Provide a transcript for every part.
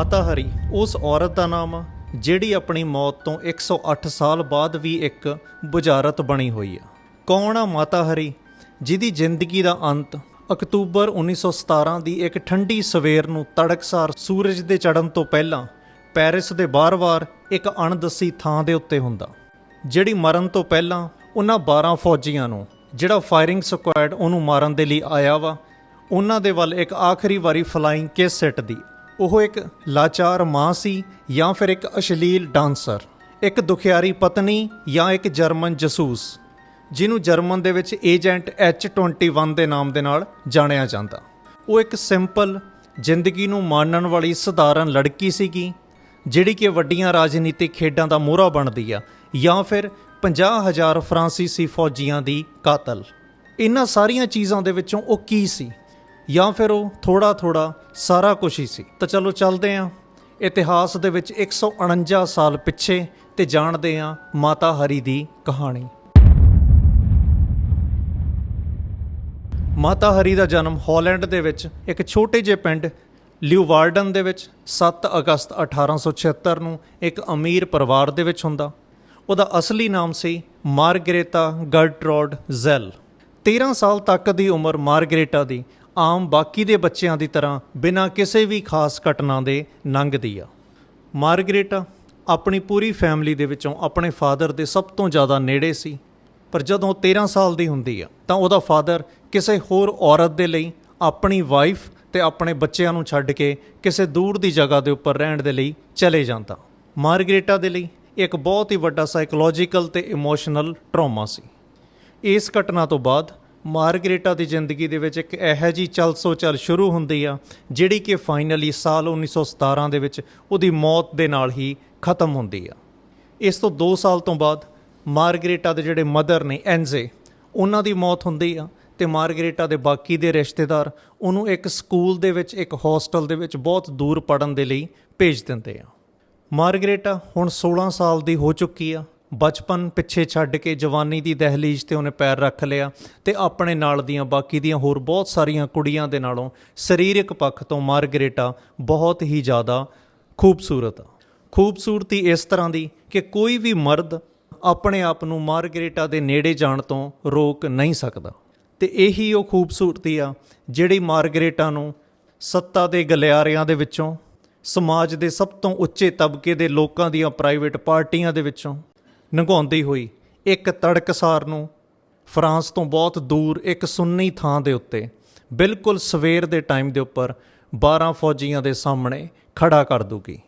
ਮਾਤਾ ਹਰੀ, ਉਸ ਔਰਤ ਦਾ ਨਾਮ ਆ ਜਿਹੜੀ ਆਪਣੀ ਮੌਤ ਤੋਂ 108 ਸਾਲ ਬਾਅਦ ਵੀ ਇੱਕ ਬੁਝਾਰਤ ਬਣੀ ਹੋਈ ਆ। ਕੌਣ ਆ ਮਾਤਾ ਹਰੀ, ਜਿਹਦੀ ਜ਼ਿੰਦਗੀ ਦਾ ਅੰਤ ਅਕਤੂਬਰ 1917 ਦੀ ਇੱਕ ਠੰਡੀ ਸਵੇਰ ਨੂੰ ਤੜਕਸਾਰ ਸੂਰਜ ਦੇ ਚੜ੍ਹਨ ਤੋਂ ਪਹਿਲਾਂ ਪੈਰਿਸ ਦੇ ਬਾਰ-ਬਾਰ ਇੱਕ ਅਣਦੱਸੀ ਥਾਂ ਦੇ ਉੱਤੇ ਹੁੰਦਾ, ਜਿਹੜੀ ਮਰਨ ਤੋਂ ਪਹਿਲਾਂ ਉਹਨਾਂ 12 ਫੌਜੀਆਂ ਨੂੰ, ਜਿਹੜਾ ਫਾਇਰਿੰਗ ਸਕੁਐਡ ਉਹਨੂੰ ਮਾਰਨ ਦੇ ਲਈ ਆਇਆ ਵਾ, ਉਹਨਾਂ ਦੇ ਵੱਲ ਇੱਕ ਆਖਰੀ ਵਾਰੀ ਫਲਾਈਂਗ ਕਿਸ ਸਿੱਟਦੀ। ਉਹ ਇੱਕ ਲਾਚਾਰ ਮਾਂ ਸੀ ਜਾਂ ਫਿਰ ਇੱਕ ਅਸ਼ਲੀਲ ਡਾਂਸਰ, ਇੱਕ ਦੁਖਿਆਰੀ ਪਤਨੀ ਜਾਂ ਇੱਕ ਜਰਮਨ ਜਸੂਸ, ਜਿਹਨੂੰ ਜਰਮਨ ਦੇ ਵਿੱਚ ਏਜੰਟ H21 ਦੇ ਨਾਮ ਦੇ ਨਾਲ ਜਾਣਿਆ ਜਾਂਦਾ। ਉਹ ਇੱਕ ਸਿੰਪਲ ਜ਼ਿੰਦਗੀ ਨੂੰ ਮਾਣਨ ਵਾਲੀ ਸਧਾਰਨ ਲੜਕੀ ਸੀਗੀ, ਜਿਹੜੀ ਕਿ ਵੱਡੀਆਂ ਰਾਜਨੀਤਿਕ ਖੇਡਾਂ ਦਾ ਮੋਹਰਾ ਬਣਦੀ ਆ ਜਾਂ ਫਿਰ 50000 ਫਰਾਂਸੀਸੀ ਫੌਜੀਆਂ ਦੀ ਕਾਤਲ। ਇਹਨਾਂ ਸਾਰੀਆਂ ਚੀਜ਼ਾਂ ਦੇ ਵਿੱਚੋਂ ਉਹ ਕੀ ਸੀ? ਜਾਂ ਫਿਰ ਉਹ ਥੋੜਾ ਥੋੜਾ ਸਾਰਾ ਕੁਝ ਹੀ ਸੀ। ਤਾਂ ਚਲੋ ਚੱਲਦੇ ਆਂ। ਇਤਿਹਾਸ ਦੇ ਵਿੱਚ 149 ਸਾਲ ਪਿੱਛੇ ਤੇ ਜਾਣਦੇ ਆਂ ਮਾਤਾ ਹਰੀ ਦੀ ਕਹਾਣੀ। ਮਾਤਾ ਹਰੀ ਦਾ ਜਨਮ ਹਾਲੈਂਡ ਦੇ ਵਿੱਚ ਇੱਕ ਛੋਟੇ ਜਿਹੇ ਪਿੰਡ ਲਿਊਵਾਰਡਨ ਦੇ ਵਿੱਚ 7 ਅਗਸਤ 1876 ਨੂੰ ਇੱਕ ਅਮੀਰ ਪਰਿਵਾਰ ਦੇ ਵਿੱਚ ਹੁੰਦਾ। ਉਹਦਾ ਅਸਲੀ ਨਾਮ ਸੀ ਮਾਰਗਰੇਟਾ ਗਰਟਰੋਡ ਜ਼ੈਲ। 13 ਸਾਲ ਤੱਕ ਦੀ ਉਮਰ ਮਾਰਗਰੇਟਾ ਦੀ ਆਮ ਬਾਕੀ ਦੇ ਬੱਚਿਆਂ ਦੀ ਤਰ੍ਹਾਂ ਬਿਨਾਂ ਕਿਸੇ ਵੀ ਖਾਸ ਘਟਨਾ ਦੇ ਲੰਘਦੀ ਆ। ਮਾਰਗਰੇਟਾ ਆਪਣੀ ਪੂਰੀ ਫੈਮਿਲੀ ਦੇ ਵਿੱਚੋਂ ਆਪਣੇ ਫਾਦਰ ਦੇ ਸਭ ਤੋਂ ਜ਼ਿਆਦਾ ਨੇੜੇ ਸੀ, ਪਰ ਜਦੋਂ 13 ਸਾਲ ਦੀ ਹੁੰਦੀ ਆ, ਤਾਂ ਉਹਦਾ ਫਾਦਰ ਕਿਸੇ ਹੋਰ ਔਰਤ ਦੇ ਲਈ, ਆਪਣੀ ਵਾਈਫ ਤੇ ਆਪਣੇ ਬੱਚਿਆਂ ਨੂੰ ਛੱਡ ਕੇ ਕਿਸੇ ਦੂਰ ਦੀ ਜਗ੍ਹਾ ਦੇ ਉੱਪਰ ਰਹਿਣ ਦੇ ਲਈ ਚਲੇ ਜਾਂਦਾ। ਮਾਰਗਰੇਟਾ ਦੇ ਲਈ ਇੱਕ ਬਹੁਤ ਹੀ ਵੱਡਾ ਸਾਈਕੋਲੋਜੀਕਲ ਤੇ ਇਮੋਸ਼ਨਲ ਟਰਾਮਾ ਸੀ। ਇਸ ਘਟਨਾ ਤੋਂ ਬਾਅਦ ਮਾਰਗਰੇਟਾ ਦੀ ਜ਼ਿੰਦਗੀ ਦੇ ਵਿੱਚ ਇੱਕ ਇਹੋ ਜੀ ਚਲ ਸੋ ਚਲ ਸ਼ੁਰੂ ਹੁੰਦੀ ਆ, ਜਿਹੜੀ ਕਿ ਫਾਈਨਲੀ ਸਾਲ 1917 ਦੇ ਵਿੱਚ ਉਹਦੀ ਮੌਤ ਦੇ ਨਾਲ ਹੀ ਖਤਮ ਹੁੰਦੀ ਆ। ਇਸ ਤੋਂ 2 ਸਾਲ ਤੋਂ ਬਾਅਦ ਮਾਰਗਰੇਟਾ ਦੇ ਜਿਹੜੇ ਮਦਰ ਨੇ, ਐਨਜ਼ੇ, ਉਹਨਾਂ ਦੀ ਮੌਤ ਹੁੰਦੀ ਆ ਤੇ ਮਾਰਗਰੇਟਾ ਦੇ ਬਾਕੀ ਦੇ ਰਿਸ਼ਤੇਦਾਰ ਉਹਨੂੰ ਇੱਕ ਸਕੂਲ ਦੇ ਵਿੱਚ, ਇੱਕ ਹੋਸਟਲ ਦੇ ਵਿੱਚ ਬਹੁਤ ਦੂਰ ਪੜਨ ਦੇ ਲਈ ਭੇਜ ਦਿੰਦੇ ਆ। ਮਾਰਗਰੇਟਾ ਹੁਣ 16 ਸਾਲ ਦੀ ਹੋ ਚੁੱਕੀ ਆ ਬਚਪਨ ਪਿੱਛੇ ਛੱਡ ਕੇ ਜਵਾਨੀ ਦੀ ਦਹਲੀਜ਼ ਤੇ ਉਹਨੇ ਪੈਰ ਰੱਖ ਲਿਆ ਤੇ ਆਪਣੇ ਨਾਲ ਦੀਆਂ ਬਾਕੀ ਦੀਆਂ ਹੋਰ ਬਹੁਤ ਸਾਰੀਆਂ ਕੁੜੀਆਂ ਦੇ ਨਾਲੋਂ ਸਰੀਰਕ ਪੱਖ ਤੋਂ ਮਾਰਗਰੇਟਾ ਬਹੁਤ ਹੀ ਜ਼ਿਆਦਾ ਖੂਬਸੂਰਤ ਆ। ਖੂਬਸੂਰਤੀ ਇਸ ਤਰ੍ਹਾਂ ਦੀ ਕਿ ਕੋਈ ਵੀ ਮਰਦ ਆਪਣੇ ਆਪ ਨੂੰ ਮਾਰਗਰੇਟਾ ਦੇ ਨੇੜੇ ਜਾਣ ਤੋਂ ਰੋਕ ਨਹੀਂ ਸਕਦਾ। ਤੇ ਇਹੀ ਉਹ ਖੂਬਸੂਰਤੀ ਆ ਜਿਹੜੀ ਮਾਰਗਰੇਟਾ ਨੂੰ ਸੱਤਾ ਦੇ ਗਲਿਆਰਿਆਂ ਦੇ ਵਿੱਚੋਂ, ਸਮਾਜ ਦੇ ਸਭ ਤੋਂ ਉੱਚੇ ਤਬਕੇ ਦੇ ਲੋਕਾਂ ਦੀਆਂ ਪ੍ਰਾਈਵੇਟ ਪਾਰਟੀਆਂ ਦੇ ਵਿੱਚੋਂ ਲੰਘਾਉਂਦੀ ਹੋਈ ਇੱਕ ਤੜਕਸਾਰ ਨੂੰ ਫਰਾਂਸ ਤੋਂ ਬਹੁਤ ਦੂਰ ਇੱਕ ਸੁੰਨੀ ਥਾਂ ਦੇ ਉੱਤੇ ਬਿਲਕੁਲ ਸਵੇਰ ਦੇ ਟਾਈਮ ਦੇ ਉੱਪਰ 12 ਫੌਜੀਆਂ ਦੇ ਸਾਹਮਣੇ ਖੜਾ ਕਰ ਦੂਗੀ।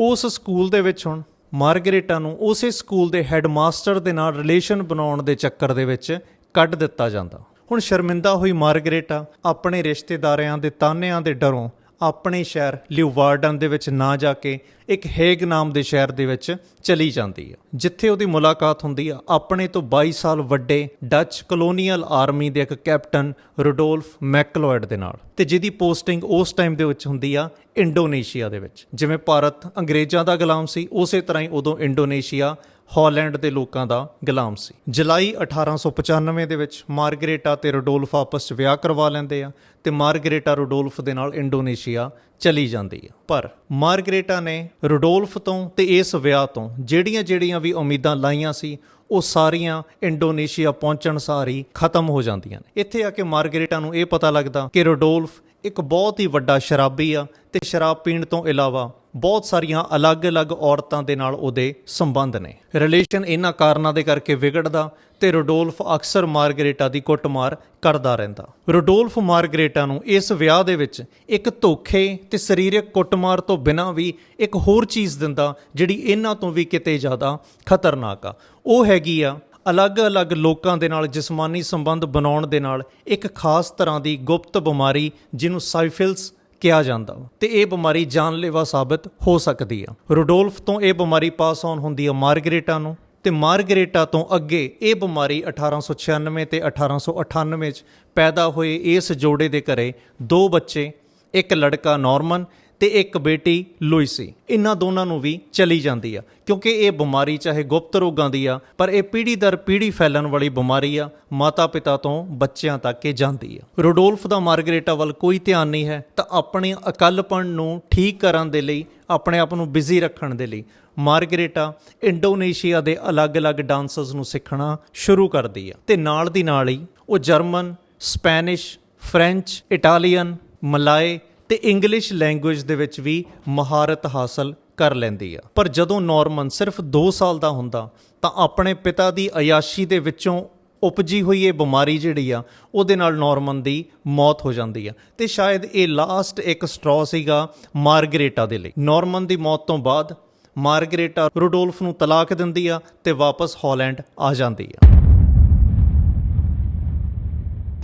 ਉਸ ਸਕੂਲ ਦੇ ਵਿੱਚ ਹੁਣ ਮਾਰਗਰੇਟਾ ਨੂੰ ਉਸੇ ਸਕੂਲ ਦੇ ਹੈੱਡਮਾਸਟਰ ਦੇ ਨਾਲ ਰਿਲੇਸ਼ਨ ਬਣਾਉਣ ਦੇ ਚੱਕਰ ਦੇ ਵਿੱਚ ਕੱਢ ਦਿੱਤਾ ਜਾਂਦਾ। ਹੁਣ ਸ਼ਰਮਿੰਦਾ ਹੋਈ ਮਾਰਗਰੇਟਾ ਆਪਣੇ ਰਿਸ਼ਤੇਦਾਰਾਂ ਦੇ ਤਾਨਿਆਂ ਦੇ ਡਰੋਂ ਆਪਣੇ ਸ਼ਹਿਰ ਲਿਊਵਾਰਡਨ ਦੇ ਵਿੱਚ ਨਾ ਜਾ ਕੇ ਇੱਕ ਹੇਗ ਨਾਮ ਦੇ ਸ਼ਹਿਰ ਦੇ ਵਿੱਚ ਚਲੀ ਜਾਂਦੀ ਹੈ, ਜਿੱਥੇ ਉਹਦੀ ਮੁਲਾਕਾਤ ਹੁੰਦੀ ਆ ਆਪਣੇ ਤੋਂ 22 ਸਾਲ ਵੱਡੇ ਡੱਚ ਕਲੋਨੀਅਲ ਆਰਮੀ ਦੇ ਇੱਕ ਕੈਪਟਨ ਰੋਡੋਲਫ ਮੈਕਲੋਇਡ ਦੇ ਨਾਲ ਤੇ ਜਿਹਦੀ ਪੋਸਟਿੰਗ ਉਸ ਟਾਈਮ ਦੇ ਵਿੱਚ ਹੁੰਦੀ ਆ ਇੰਡੋਨੇਸ਼ੀਆ ਦੇ ਵਿੱਚ। ਜਿਵੇਂ ਭਾਰਤ ਅੰਗਰੇਜ਼ਾਂ ਦਾ ਗੁਲਾਮ ਸੀ, ਉਸੇ ਤਰ੍ਹਾਂ ਹੀ ਉਦੋਂ ਇੰਡੋਨੇਸ਼ੀਆ ਹਾਲੈਂਡ ਦੇ ਲੋਕਾਂ ਦਾ ਗੁਲਾਮ ਸੀ। ਜੁਲਾਈ 1895 ਦੇ ਵਿੱਚ ਮਾਰਗਰੇਟਾ ਤੇ ਰੋਡੋਲਫ ਆਪਸ 'ਚ ਵਿਆਹ ਕਰਵਾ ਲੈਂਦੇ ਆ ਤੇ ਮਾਰਗਰੇਟਾ ਰੋਡੋਲਫ ਦੇ ਨਾਲ ਇੰਡੋਨੇਸ਼ੀਆ ਚਲੀ ਜਾਂਦੀ ਆ। ਪਰ ਮਾਰਗਰੇਟਾ ਨੇ ਰੋਡੋਲਫ ਤੋਂ ਤੇ ਇਸ ਵਿਆਹ ਤੋਂ ਜਿਹੜੀਆਂ-ਜਿਹੜੀਆਂ ਵੀ ਉਮੀਦਾਂ ਲਾਈਆਂ ਸੀ, ਉਹ ਸਾਰੀਆਂ ਇੰਡੋਨੇਸ਼ੀਆ ਪਹੁੰਚਣ ਸਾਰੀ ਖਤਮ ਹੋ ਜਾਂਦੀਆਂ ਨੇ। ਇੱਥੇ ਆ ਕੇ ਮਾਰਗਰੇਟਾ ਨੂੰ ਇਹ ਪਤਾ ਲੱਗਦਾ ਕਿ ਰੋਡੋਲਫ ਇੱਕ ਬਹੁਤ ਹੀ ਵੱਡਾ ਸ਼ਰਾਬੀ ਆ ਤੇ ਸ਼ਰਾਬ ਪੀਣ ਤੋਂ ਇਲਾਵਾ ਬਹੁਤ ਸਾਰੀਆਂ ਅਲੱਗ-ਅਲੱਗ ਔਰਤਾਂ ਦੇ ਨਾਲ ਉਹਦੇ ਸੰਬੰਧ ਨੇ। ਰਿਲੇਸ਼ਨ ਇਹਨਾਂ ਕਾਰਨਾਂ ਦੇ ਕਰਕੇ ਵਿਗੜਦਾ ਤੇ ਰੋਡੋਲਫ ਅਕਸਰ ਮਾਰਗਰੇਟਾ ਦੀ ਕੁੱਟਮਾਰ ਕਰਦਾ ਰਹਿੰਦਾ। ਰੋਡੋਲਫ ਮਾਰਗਰੇਟਾ ਨੂੰ ਇਸ ਵਿਆਹ ਦੇ ਵਿੱਚ ਇੱਕ ਧੋਖੇ ਤੇ ਸਰੀਰਕ ਕੁੱਟਮਾਰ ਤੋਂ ਬਿਨਾਂ ਵੀ ਇੱਕ ਹੋਰ ਚੀਜ਼ ਦਿੰਦਾ, ਜਿਹੜੀ ਇਹਨਾਂ ਤੋਂ ਵੀ ਕਿਤੇ ਜ਼ਿਆਦਾ ਖਤਰਨਾਕ ਆ। ਉਹ ਹੈਗੀ ਆ ਅਲੱਗ-ਅਲੱਗ ਲੋਕਾਂ ਦੇ ਨਾਲ ਜਿਸਮਾਨੀ ਸੰਬੰਧ ਬਣਾਉਣ ਦੇ ਨਾਲ ਇੱਕ ਖਾਸ ਤਰ੍ਹਾਂ ਦੀ ਗੁਪਤ ਬਿਮਾਰੀ ਜਿਹਨੂੰ ਸਾਈਫਿਲਸ ਕਿਹਾ ਜਾਂਦਾ ਵਾ ਤੇ ਇਹ ਬਿਮਾਰੀ ਜਾਨਲੇਵਾ ਸਾਬਤ ਹੋ ਸਕਦੀ ਆ। ਰੋਡੋਲਫ ਤੋਂ ਇਹ ਬਿਮਾਰੀ ਪਾਸ ਆਨ ਹੁੰਦੀ ਆ ਮਾਰਗਰੇਟਾ ਨੂੰ ਤੇ ਮਾਰਗਰੇਟਾ ਤੋਂ ਅੱਗੇ ਇਹ ਬਿਮਾਰੀ 1896 ਤੇ 1898 ਚ ਪੈਦਾ ਹੋਏ ਇਸ ਜੋੜੇ ਦੇ ਘਰੇ ਦੋ ਬੱਚੇ, ਇੱਕ ਲੜਕਾ ਨਾਰਮਨ ਤੇ ਇੱਕ ਬੇਟੀ ਲੂਈਸੀ ਇਹਨਾਂ ਦੋਨਾਂ ਨੂੰ ਵੀ ਚਲੀ ਜਾਂਦੀ ਆ, ਕਿਉਂਕਿ ਇਹ ਬਿਮਾਰੀ ਚਾਹੇ ਗੁਪਤ ਰੋਗਾਂ ਦੀ ਆ, ਪਰ ਇਹ ਪੀੜ੍ਹੀ ਦਰ ਪੀੜ੍ਹੀ ਫੈਲਣ ਵਾਲੀ ਬਿਮਾਰੀ ਆ ਮਾਤਾ ਪਿਤਾ ਤੋਂ ਬੱਚਿਆਂ ਤੱਕ ਇਹ ਜਾਂਦੀ ਆ। ਰੋਡੋਲਫ ਦਾ ਮਾਰਗਰੇਟਾ ਵੱਲ ਕੋਈ ਧਿਆਨ ਨਹੀਂ ਹੈ, ਤਾਂ ਆਪਣੇ ਇਕੱਲਪਣ ਨੂੰ ਠੀਕ ਕਰਨ ਦੇ ਲਈ, ਆਪਣੇ ਆਪ ਨੂੰ ਬਿਜ਼ੀ ਰੱਖਣ ਦੇ ਲਈ, ਮਾਰਗਰੇਟਾ ਇੰਡੋਨੇਸ਼ੀਆ ਦੇ ਅਲੱਗ-ਅਲੱਗ ਡਾਂਸਰਸ ਨੂੰ ਸਿੱਖਣਾ ਸ਼ੁਰੂ ਕਰਦੀ ਆ। ਤੇ ਨਾਲ ਦੀ ਨਾਲ ਹੀ ਉਹ German, Spanish, French, Italian, Malay ਤੇ ਇੰਗਲਿਸ਼ ਲੈਂਗੁਏਜ ਦੇ ਵਿੱਚ ਵੀ ਮਹਾਰਤ ਹਾਸਲ ਕਰ ਲੈਂਦੀ ਆ। ਪਰ ਜਦੋਂ ਨਾਰਮਨ ਸਿਰਫ 2 ਸਾਲ ਦਾ ਹੁੰਦਾ, ਤਾਂ ਆਪਣੇ ਪਿਤਾ ਦੀ ਅਯਾਸ਼ੀ ਦੇ ਵਿੱਚੋਂ ਉਪਜੀ ਹੋਈ ਇਹ ਬਿਮਾਰੀ ਜਿਹੜੀ ਆ, ਉਹਦੇ ਨਾਲ ਨਾਰਮਨ ਦੀ ਮੌਤ ਹੋ ਜਾਂਦੀ ਆ। ਤੇ ਸ਼ਾਇਦ ਇਹ ਲਾਸਟ ਇੱਕ ਸਟ੍ਰੋ ਸੀਗਾ ਮਾਰਗਰੇਟਾ ਦੇ ਲਈ। ਨਾਰਮਨ ਦੀ ਮੌਤ ਤੋਂ ਬਾਅਦ ਮਾਰਗਰੇਟਾ ਰੋਡੋਲਫ ਨੂੰ ਤਲਾਕ ਦਿੰਦੀ ਆ ਤੇ ਵਾਪਸ ਹਾਲੈਂਡ ਆ ਜਾਂਦੀ ਆ।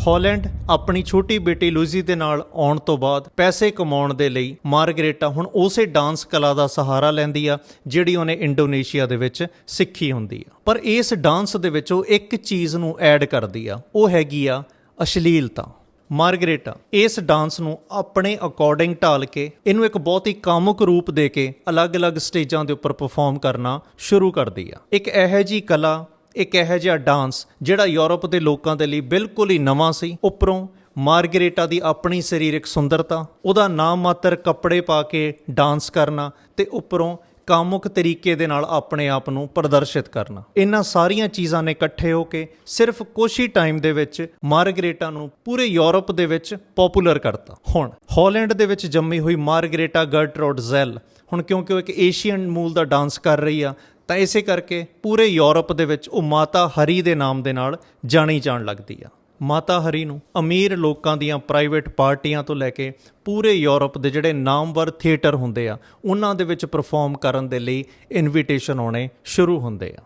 ਹਾਲੈਂਡ ਆਪਣੀ ਛੋਟੀ ਬੇਟੀ ਲੂਜ਼ੀ ਦੇ ਨਾਲ ਆਉਣ ਤੋਂ ਬਾਅਦ ਪੈਸੇ ਕਮਾਉਣ ਦੇ ਲਈ ਮਾਰਗਰੇਟਾ ਹੁਣ ਉਸੇ ਡਾਂਸ ਕਲਾ ਦਾ ਸਹਾਰਾ ਲੈਂਦੀ ਆ, ਜਿਹੜੀ ਉਹਨੇ ਇੰਡੋਨੇਸ਼ੀਆ ਦੇ ਵਿੱਚ ਸਿੱਖੀ ਹੁੰਦੀ ਆ। ਪਰ ਇਸ ਡਾਂਸ ਦੇ ਵਿੱਚ ਉਹ ਇੱਕ ਚੀਜ਼ ਨੂੰ ਐਡ ਕਰਦੀ ਆ, ਉਹ ਹੈਗੀ ਆ ਅਸ਼ਲੀਲਤਾ। ਮਾਰਗਰੇਟਾ ਇਸ ਡਾਂਸ ਨੂੰ ਆਪਣੇ ਅਕੋਰਡਿੰਗ ਢਾਲ ਕੇ ਇਹਨੂੰ ਇੱਕ ਬਹੁਤ ਹੀ ਕਾਮੁਕ ਰੂਪ ਦੇ ਕੇ ਅਲੱਗ-ਅਲੱਗ ਸਟੇਜਾਂ ਦੇ ਉੱਪਰ ਪਰਫਾਰਮ ਕਰਨਾ ਸ਼ੁਰੂ ਕਰਦੀ ਆ। ਇੱਕ ਇਹੋ ਜੀ ਕਲਾ ਇੱਕ ਇਹੋ ਜਿਹਾ ਡਾਂਸ ਜਿਹੜਾ ਯੂਰਪ ਦੇ ਲੋਕਾਂ ਦੇ ਲਈ ਬਿਲਕੁਲ ਹੀ ਨਵਾਂ ਸੀ। ਉੱਪਰੋਂ ਮਾਰਗਰੇਟਾ ਦੀ ਆਪਣੀ ਸਰੀਰਕ ਸੁੰਦਰਤਾ, ਉਹਦਾ ਨਾਮ ਮਾਤਰ ਕੱਪੜੇ ਪਾ ਕੇ ਡਾਂਸ ਕਰਨਾ ਤੇ ਉੱਪਰੋਂ ਕਾਮੁਕ ਤਰੀਕੇ ਦੇ ਨਾਲ ਆਪਣੇ ਆਪ ਨੂੰ ਪ੍ਰਦਰਸ਼ਿਤ ਕਰਨਾ। ਇਹਨਾਂ ਸਾਰੀਆਂ ਚੀਜ਼ਾਂ ਨੇ ਇਕੱਠੇ ਹੋ ਕੇ ਸਿਰਫ ਕੁਝ ਹੀ ਟਾਈਮ ਦੇ ਵਿੱਚ ਮਾਰਗਰੇਟਾ ਨੂੰ ਪੂਰੇ ਯੂਰਪ ਦੇ ਵਿੱਚ ਪਪੂਲਰ ਕਰਤਾ। ਹੁਣ ਹਾਲੈਂਡ ਦੇ ਵਿੱਚ ਜੰਮੀ ਹੋਈ ਮਾਰਗਰੇਟਾ ਗਰਟਰੋਡ ਜ਼ੈਲ, ਹੁਣ ਕਿਉਂਕਿ ਉਹ ਇੱਕ ਏਸ਼ੀਅਨ ਮੂਲ ਦਾ ਡਾਂਸ ਕਰ ਰਹੀ ਆ ਤਾਂ ਇਸੇ ਕਰਕੇ ਪੂਰੇ ਯੂਰਪ ਦੇ ਵਿੱਚ ਉਹ ਮਾਤਾ ਹਰੀ ਦੇ ਨਾਮ ਦੇ ਨਾਲ ਜਾਣੀ ਜਾਣ ਲੱਗਦੀ ਆ। ਮਾਤਾ ਹਰੀ ਨੂੰ ਅਮੀਰ ਲੋਕਾਂ ਦੀਆਂ ਪ੍ਰਾਈਵੇਟ ਪਾਰਟੀਆਂ ਤੋਂ ਲੈ ਕੇ ਪੂਰੇ ਯੂਰਪ ਦੇ ਜਿਹੜੇ ਨਾਮਵਰ ਥੀਏਟਰ ਹੁੰਦੇ ਆ, ਉਹਨਾਂ ਦੇ ਵਿੱਚ ਪਰਫਾਰਮ ਕਰਨ ਦੇ ਲਈ ਇਨਵੀਟੇਸ਼ਨ ਆਉਣੇ ਸ਼ੁਰੂ ਹੁੰਦੇ ਆ।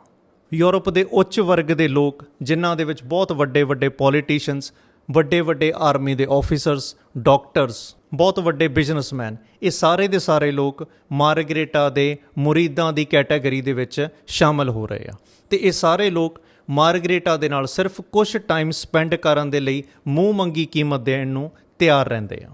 ਯੂਰਪ ਦੇ ਉੱਚ ਵਰਗ ਦੇ ਲੋਕ, ਜਿਨ੍ਹਾਂ ਦੇ ਵਿੱਚ ਬਹੁਤ ਵੱਡੇ ਵੱਡੇ ਪੋਲੀਟੀਸ਼ੀਅਨਸ ਵੱਡੇ ਵੱਡੇ ਆਰਮੀ ਦੇ ਆਫੀਸਰਸ ਡਾਕਟਰਸ ਬਹੁਤ ਵੱਡੇ ਬਿਜ਼ਨਸਮੈਨ ਇਹ ਸਾਰੇ ਦੇ ਸਾਰੇ ਲੋਕ ਮਾਰਗਰੇਟਾ ਦੇ ਮੁਰੀਦਾਂ ਦੀ ਕੈਟਾਗਰੀ ਦੇ ਵਿੱਚ ਸ਼ਾਮਲ ਹੋ ਰਹੇ ਆ। ਤੇ ਇਹ ਸਾਰੇ ਲੋਕ ਮਾਰਗਰੇਟਾ ਦੇ ਨਾਲ ਸਿਰਫ ਕੁਝ ਟਾਈਮ ਸਪੈਂਡ ਕਰਨ ਦੇ ਲਈ ਮੂੰਹ ਮੰਗੀ ਕੀਮਤ ਦੇਣ ਨੂੰ ਤਿਆਰ ਰਹਿੰਦੇ ਆ।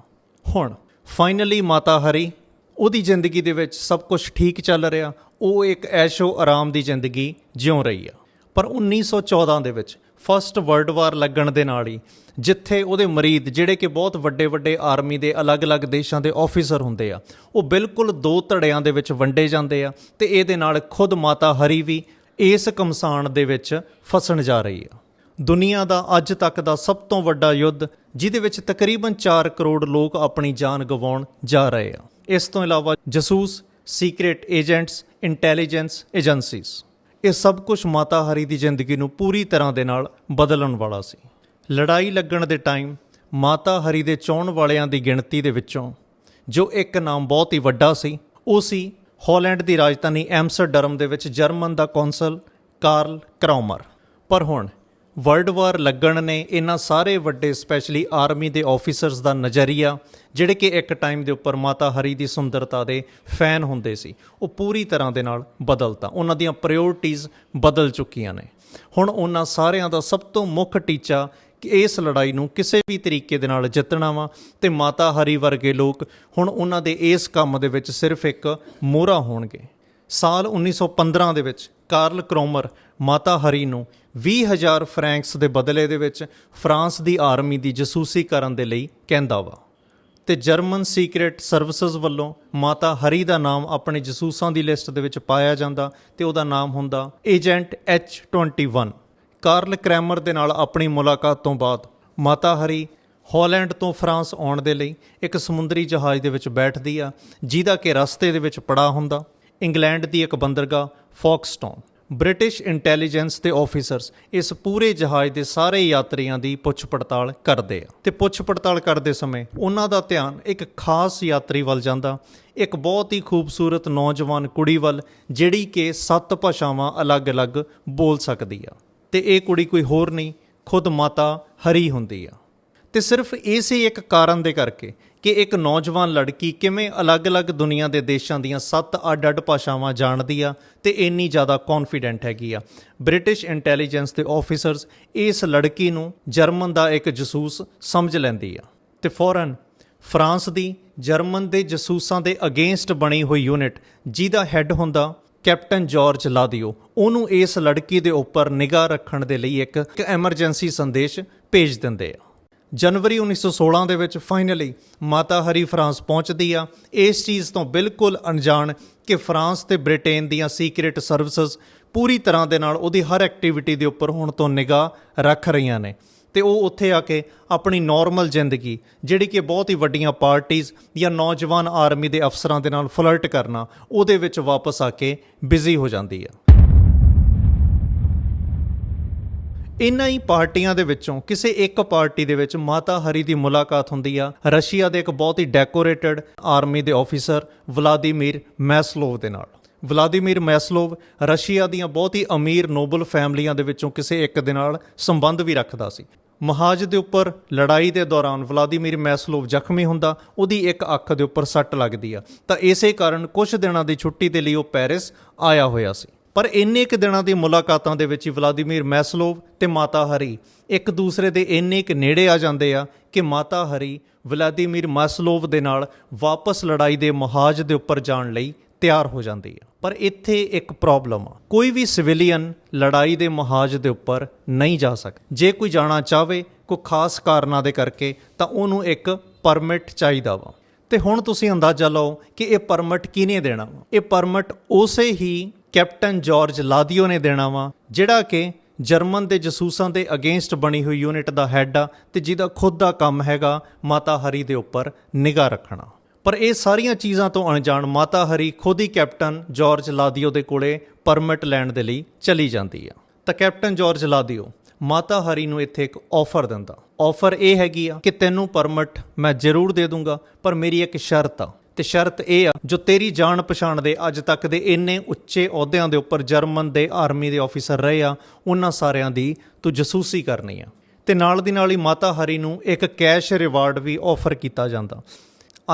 ਹੁਣ ਫਾਈਨਲੀ ਮਾਤਾ ਹਰੀ, ਉਹਦੀ ਜ਼ਿੰਦਗੀ ਦੇ ਵਿੱਚ ਸਭ ਕੁਝ ਠੀਕ ਚੱਲ ਰਿਹਾ, ਉਹ ਇੱਕ ਐਸ਼ੋ ਆਰਾਮ ਦੀ ਜ਼ਿੰਦਗੀ ਜਿਉ ਰਹੀ ਆ। ਪਰ 1914 ਦੇ ਵਿੱਚ ਫਸਟ ਵਰਲਡ ਵਾਰ ਲੱਗਣ ਦੇ ਨਾਲ ਹੀ, ਜਿੱਥੇ ਉਹਦੇ ਮਰੀਦ ਜਿਹੜੇ ਕਿ ਬਹੁਤ ਵੱਡੇ ਵੱਡੇ ਆਰਮੀ ਦੇ ਅਲੱਗ-ਅਲੱਗ ਦੇਸ਼ਾਂ ਦੇ ਆਫੀਸਰ ਹੁੰਦੇ ਆ, ਉਹ ਬਿਲਕੁਲ ਦੋ ਧੜਿਆਂ ਦੇ ਵਿੱਚ ਵੰਡੇ ਜਾਂਦੇ ਆ ਤੇ ਇਹਦੇ ਨਾਲ ਖੁਦ ਮਾਤਾ ਹਰੀ ਵੀ ਇਸ ਕਮਸਾਨ ਦੇ ਵਿੱਚ ਫਸਣ ਜਾ ਰਹੀ ਆ। ਦੁਨੀਆ ਦਾ ਅੱਜ ਤੱਕ ਦਾ ਸਭ ਤੋਂ ਵੱਡਾ ਯੁੱਧ, ਜਿਹਦੇ ਵਿੱਚ ਤਕਰੀਬਨ 4 ਕਰੋੜ ਲੋਕ ਆਪਣੀ ਜਾਨ ਗਵਾਉਣ ਜਾ ਰਹੇ ਆ। ਇਸ ਤੋਂ ਇਲਾਵਾ ਜਸੂਸ ਸੀਕ੍ਰੀਟ ਏਜੰਟਸ ਇੰਟੈਲੀਜੈਂਸ ਏਜੰਸੀਜ਼ ਇਹ ਸਭ ਕੁਝ ਮਾਤਾ ਹਰੀ ਦੀ ਜ਼ਿੰਦਗੀ ਨੂੰ ਪੂਰੀ ਤਰ੍ਹਾਂ ਦੇ ਨਾਲ ਬਦਲਣ ਵਾਲਾ ਸੀ। ਲੜਾਈ ਲੱਗਣ ਦੇ ਟਾਈਮ ਮਾਤਾ ਹਰੀ ਦੇ ਚਾਹਣ ਵਾਲਿਆਂ ਦੀ ਗਿਣਤੀ ਦੇ ਵਿੱਚੋਂ ਜੋ ਇੱਕ ਨਾਮ ਬਹੁਤ ਹੀ ਵੱਡਾ ਸੀ, ਉਹ ਸੀ ਹਾਲੈਂਡ ਦੀ ਰਾਜਧਾਨੀ ਐਮਸਟਰਡਮ ਦੇ ਵਿੱਚ ਜਰਮਨ ਦਾ ਕੌਂਸਲ ਕਾਰਲ ਕਰਾਉਮਰ ਪਰ ਹੁਣ ਵਰਲਡ ਵਾਰ ਲੱਗਣ ਨੇ ਇਹਨਾਂ ਸਾਰੇ ਵੱਡੇ ਸਪੈਸ਼ਲੀ ਆਰਮੀ ਦੇ ਆਫੀਸਰਸ ਦਾ ਨਜ਼ਰੀਆ, ਜਿਹੜੇ ਕਿ ਇੱਕ ਟਾਈਮ ਦੇ ਉੱਪਰ ਮਾਤਾ ਹਰੀ ਦੀ ਸੁੰਦਰਤਾ ਦੇ ਫੈਨ ਹੁੰਦੇ ਸੀ। ਉਹ ਪੂਰੀ ਤਰ੍ਹਾਂ ਦੇ ਨਾਲ ਬਦਲਤਾ। ਉਹਨਾਂ ਦੀਆਂ ਪ੍ਰਾਇੋਰਟੀਆਂ ਬਦਲ ਚੁੱਕੀਆਂ ਨੇ। ਹੁਣ ਉਹਨਾਂ ਸਾਰਿਆਂ ਦਾ ਸਭ ਤੋਂ ਮੁੱਖ ਟੀਚਾ ਕਿ ਇਸ ਲੜਾਈ ਨੂੰ ਕਿਸੇ ਵੀ ਤਰੀਕੇ ਦੇ ਨਾਲ ਜਿੱਤਣਾ ਵਾ ਤੇ ਮਾਤਾ ਹਰੀ ਵਰਗੇ ਲੋਕ ਹੁਣ ਉਹਨਾਂ ਦੇ ਇਸ ਕੰਮ ਦੇ ਵਿੱਚ ਸਿਰਫ ਇੱਕ ਮੋਹਰਾ ਹੋਣਗੇ। ਸਾਲ 1915 ਦੇ ਵਿੱਚ ਕਾਰਲ ਕ੍ਰੋਮਰ ਮਾਤਾ ਹਰੀ ਨੂੰ 20000 ਫਰੈਂਕਸ ਦੇ ਬਦਲੇ ਦੇ ਵਿੱਚ ਫਰਾਂਸ ਦੀ ਆਰਮੀ ਦੀ ਜਸੂਸੀ ਕਰਨ ਦੇ ਲਈ ਕਹਿੰਦਾ ਵਾ। ਤੇ ਜਰਮਨ ਸੀਕ੍ਰੀਟ ਸਰਵਿਸਿਜ਼ ਵੱਲੋਂ ਮਾਤਾ ਹਰੀ ਦਾ ਨਾਮ ਆਪਣੇ ਜਸੂਸਾਂ ਦੀ ਲਿਸਟ ਦੇ ਵਿੱਚ ਪਾਇਆ ਜਾਂਦਾ ਤੇ ਉਹਦਾ ਨਾਮ ਹੁੰਦਾ ਏਜੰਟ H21 ਕਾਰਲ ਕ੍ਰੈਮਰ ਦੇ ਨਾਲ ਆਪਣੀ ਮੁਲਾਕਾਤ ਤੋਂ ਬਾਅਦ ਮਾਤਾ ਹਰੀ ਹਾਲੈਂਡ ਤੋਂ ਫਰਾਂਸ ਆਉਣ ਦੇ ਲਈ ਇੱਕ ਸਮੁੰਦਰੀ ਜਹਾਜ਼ ਦੇ ਵਿੱਚ ਬੈਠਦੀ ਆ, ਜਿਹਦਾ ਕਿ ਰਸਤੇ ਦੇ ਵਿੱਚ ਪੜਾ ਹੁੰਦਾ। ਇੰਗਲੈਂਡ ਦੀ ਇੱਕ ਬੰਦਰਗਾਹ ਫੌਕਸਟਾਊਨ ਬ੍ਰਿਟਿਸ਼ ਇੰਟੈਲੀਜੈਂਸ ਦੇ ਆਫੀਸਰਸ ਇਸ ਪੂਰੇ ਜਹਾਜ਼ ਦੇ ਸਾਰੇ ਯਾਤਰੀਆਂ ਦੀ ਪੁੱਛ ਪੜਤਾਲ ਕਰਦੇ ਆ। ਤੇ ਪੁੱਛ ਪੜਤਾਲ ਕਰਦੇ ਸਮੇਂ ਉਹਨਾਂ ਦਾ ਧਿਆਨ ਇੱਕ ਖਾਸ ਯਾਤਰੀ ਵੱਲ ਜਾਂਦਾ। ਇੱਕ ਬਹੁਤ ਹੀ ਖੂਬਸੂਰਤ ਨੌਜਵਾਨ ਕੁੜੀ ਵੱਲ, ਜਿਹੜੀ ਕਿ ਸੱਤ ਭਾਸ਼ਾਵਾਂ ਅਲੱਗ-ਅਲੱਗ ਬੋਲ ਸਕਦੀ ਆ। ਤੇ ਇਹ ਕੁੜੀ ਕੋਈ ਹੋਰ ਨਹੀਂ, ਖੁਦ ਮਾਤਾ ਹਰੀ ਹੁੰਦੀ ਆ। ਤੇ ਸਿਰਫ ਇਸੇ ਇੱਕ ਕਾਰਨ ਦੇ ਕਰਕੇ ਕਿ ਇੱਕ ਨੌਜਵਾਨ ਲੜਕੀ ਕਿਵੇਂ ਅਲੱਗ-ਅਲੱਗ ਦੁਨੀਆ ਦੇ ਦੇਸ਼ਾਂ ਦੀਆਂ ਸੱਤ ਅੱਡ-ਅੱਡ ਭਾਸ਼ਾਵਾਂ ਜਾਣਦੀ ਆ ਤੇ ਇੰਨੀ ਜ਼ਿਆਦਾ ਕੌਨਫੀਡੈਂਟ ਹੈਗੀ ਆ। ਬ੍ਰਿਟਿਸ਼ ਇੰਟੈਲੀਜੈਂਸ ਦੇ ਆਫੀਸਰਸ ਇਸ ਲੜਕੀ ਨੂੰ ਜਰਮਨ ਦਾ ਇੱਕ ਜਸੂਸ ਸਮਝ ਲੈਂਦੀ ਆ। ਤੇ ਫੌਰਨ ਫਰਾਂਸ ਦੀ ਜਰਮਨ ਦੇ ਜਸੂਸਾਂ ਦੇ ਅਗੇਂਸਟ ਬਣੀ ਹੋਈ ਯੂਨਿਟ ਜਿਹਦਾ ਹੈੱਡ ਹੁੰਦਾ ਕੈਪਟਨ ਜਾਰਜ ਲਾਦੀਓ। ਉਹਨੂੰ ਇਸ ਲੜਕੀ ਦੇ ਉੱਪਰ ਨਿਗਾਹ ਰੱਖਣ ਦੇ ਲਈ ਇੱਕ ਐਮਰਜੈਂਸੀ ਸੰਦੇਸ਼ ਭੇਜ ਦਿੰਦੇ ਆ। ਜਨਵਰੀ 1916 ਦੇ ਵਿੱਚ ਫਾਈਨਲੀ ਮਾਤਾ ਹਰੀ ਫਰਾਂਸ ਪਹੁੰਚਦੀ ਆ। ਇਸ ਚੀਜ਼ ਤੋਂ ਬਿਲਕੁਲ ਅਣਜਾਣ ਕਿ ਫਰਾਂਸ ਤੇ ਬ੍ਰਿਟੇਨ ਦੀਆਂ ਸੀਕ੍ਰੀਟ ਸਰਵਿਸਿਜ਼ ਪੂਰੀ ਤਰ੍ਹਾਂ ਦੇ ਨਾਲ ਉਹਦੀ ਹਰ ਐਕਟੀਵਿਟੀ ਦੇ ਉੱਪਰ ਹੁਣ ਤੋਂ ਨਿਗਾਹ ਰੱਖ ਰਹੀਆਂ ਨੇ। ਤੇ ਉਹ ਉੱਥੇ ਆ ਕੇ ਆਪਣੀ ਨਾਰਮਲ ਜ਼ਿੰਦਗੀ, ਜਿਹੜੀ ਕਿ ਬਹੁਤ ਹੀ ਵੱਡੀਆਂ ਪਾਰਟੀਆਂ ਜਾਂ ਨੌਜਵਾਨ ਆਰਮੀ ਦੇ ਅਫਸਰਾਂ ਦੇ ਨਾਲ ਫਲਰਟ ਕਰਨਾ, ਉਹਦੇ ਵਿੱਚ ਵਾਪਸ ਆ ਕੇ ਬਿਜ਼ੀ ਹੋ ਜਾਂਦੀ ਆ। ਇਨ੍ਹਾਂ ਹੀ ਪਾਰਟੀਆਂ ਦੇ ਵਿੱਚੋਂ ਕਿਸੇ ਇੱਕ ਪਾਰਟੀ ਦੇ ਵਿੱਚ ਮਾਤਾ ਹਰੀ ਦੀ ਮੁਲਾਕਾਤ ਹੁੰਦੀ ਆ। ਰਸ਼ੀਆ ਦੇ ਇੱਕ ਬਹੁਤ ਹੀ ਡੈਕੋਰੇਟਡ ਆਰਮੀ ਦੇ ਆਫੀਸਰ ਵਲਾਦੀਮੀਰ ਮੈਸਲੋਵ ਦੇ ਨਾਲ। ਵਲਾਦੀਮੀਰ ਮੈਸਲੋਵ ਰਸ਼ੀਆ ਦੀਆਂ ਬਹੁਤ ਹੀ ਅਮੀਰ ਨੋਬਲ ਫੈਮਲੀਆਂ ਦੇ ਵਿੱਚੋਂ ਕਿਸੇ ਇੱਕ ਦੇ ਨਾਲ ਸੰਬੰਧ ਵੀ ਰੱਖਦਾ ਸੀ। ਮਹਾਜ ਦੇ ਉੱਪਰ ਲੜਾਈ ਦੇ ਦੌਰਾਨ ਵਲਾਦੀਮੀਰ ਮੈਸਲੋਵ ਜ਼ਖਮੀ ਹੁੰਦਾ, ਉਹਦੀ ਇੱਕ ਅੱਖ ਦੇ ਉੱਪਰ ਸੱਟ ਲੱਗਦੀ ਆ। ਤਾਂ ਇਸੇ ਕਾਰਨ ਕੁਝ ਦਿਨਾਂ ਦੀ ਛੁੱਟੀ ਦੇ ਲਈ ਉਹ ਪੈਰਿਸ ਆਇਆ ਹੋਇਆ ਸੀ। ਪਰ ਇੰਨੇ ਕੁ ਦਿਨਾਂ ਦੀ ਮੁਲਾਕਾਤਾਂ ਦੇ ਵਿੱਚ ਹੀ ਵਲਾਦੀਮੀਰ ਮੈਸਲੋਵ ਤੇ ਮਾਤਾ ਹਰੀ ਇੱਕ ਦੂਸਰੇ ਦੇ ਇੰਨੇ ਕੁ ਨੇੜੇ ਆ ਜਾਂਦੇ ਆ ਕਿ ਮਾਤਾ ਹਰੀ ਵਲਾਦੀਮੀਰ ਮੈਸਲੋਵ ਦੇ ਨਾਲ ਵਾਪਸ ਲੜਾਈ ਦੇ ਮੁਹਾਜ ਦੇ ਉੱਪਰ ਜਾਣ ਲਈ ਤਿਆਰ ਹੋ ਜਾਂਦੀ ਆ। ਪਰ ਇੱਥੇ ਇੱਕ ਪ੍ਰੋਬਲਮ ਆ। ਕੋਈ ਵੀ ਸਿਵਿਲੀਅਨ ਲੜਾਈ ਦੇ ਮੁਹਾਜ ਦੇ ਉੱਪਰ ਨਹੀਂ ਜਾ ਸਕਦਾ ਜੇ ਕੋਈ ਜਾਣਾ ਚਾਹਵੇ ਕੋਈ ਖਾਸ ਕਾਰਨਾਂ ਦੇ ਕਰਕੇ ਤਾਂ ਉਹਨੂੰ ਇੱਕ ਪਰਮਿਟ ਚਾਹੀਦਾ ਵਾ। ਤੇ ਹੁਣ ਤੁਸੀਂ ਅੰਦਾਜ਼ਾ ਲਾਓ ਕਿ ਇਹ ਪਰਮਿਟ ਕਿਹਨੇ ਦੇਣਾ ਵਾ? ਇਹ ਪਰਮਿਟ ਉਸੇ ਹੀ ਕੈਪਟਨ ਜਾਰਜ ਲਾਦੀਓ ਨੇ ਦੇਣਾ ਵਾ, ਜਿਹੜਾ ਕਿ ਜਰਮਨ ਦੇ ਜਸੂਸਾਂ ਦੇ ਅਗੇਂਸਟ ਬਣੀ ਹੋਈ ਯੂਨਿਟ ਦਾ ਹੈੱਡ ਆ ਤੇ ਜਿਹਦਾ ਖੁਦ ਦਾ ਕੰਮ ਹੈਗਾ ਮਾਤਾ ਹਰੀ ਦੇ ਉੱਪਰ ਨਿਗਾਹ ਰੱਖਣਾ। ਪਰ ਇਹ ਸਾਰੀਆਂ ਚੀਜ਼ਾਂ ਤੋਂ ਅਣਜਾਣ ਮਾਤਾ ਹਰੀ ਖੁਦ ਹੀ ਕੈਪਟਨ ਜਾਰਜ ਲਾਦੀਓ ਦੇ ਕੋਲੇ ਪਰਮਿਟ ਲੈਣ ਦੇ ਲਈ ਚਲੀ ਜਾਂਦੀ ਆ। ਤਾਂ ਕੈਪਟਨ ਜਾਰਜ ਲਾਦੀਓ, ਮਾਤਾ ਹਰੀ ਨੂੰ ਇੱਥੇ ਇੱਕ ਆਫਰ ਦਿੰਦਾ। ਆਫਰ ਇਹ ਹੈਗੀ ਆ ਕਿ ਤੈਨੂੰ ਪਰਮਿਟ ਮੈਂ ਜ਼ਰੂਰ ਦੇ ਦੂੰਗਾ, ਪਰ ਮੇਰੀ ਇੱਕ ਸ਼ਰਤ ਆ। ਤੇ ਸ਼ਰਤ ਇਹ ਆ, ਜੋ ਤੇਰੀ ਜਾਣ ਪਛਾਣ ਦੇ ਅੱਜ ਤੱਕ ਦੇ ਇੰਨੇ ਉੱਚੇ ਅਹੁਦਿਆਂ ਦੇ ਉੱਪਰ ਜਰਮਨ ਦੇ ਆਰਮੀ ਦੇ ਆਫੀਸਰ ਰਹੇ ਆ, ਉਹਨਾਂ ਸਾਰਿਆਂ ਦੀ ਤੂੰ ਜਸੂਸੀ ਕਰਨੀ ਆ। ਤੇ ਨਾਲ ਦੀ ਨਾਲ ਹੀ ਮਾਤਾ ਹਰੀ ਨੂੰ ਇੱਕ ਕੈਸ਼ ਰਿਵਾਰਡ ਵੀ ਆਫਰ ਕੀਤਾ ਜਾਂਦਾ।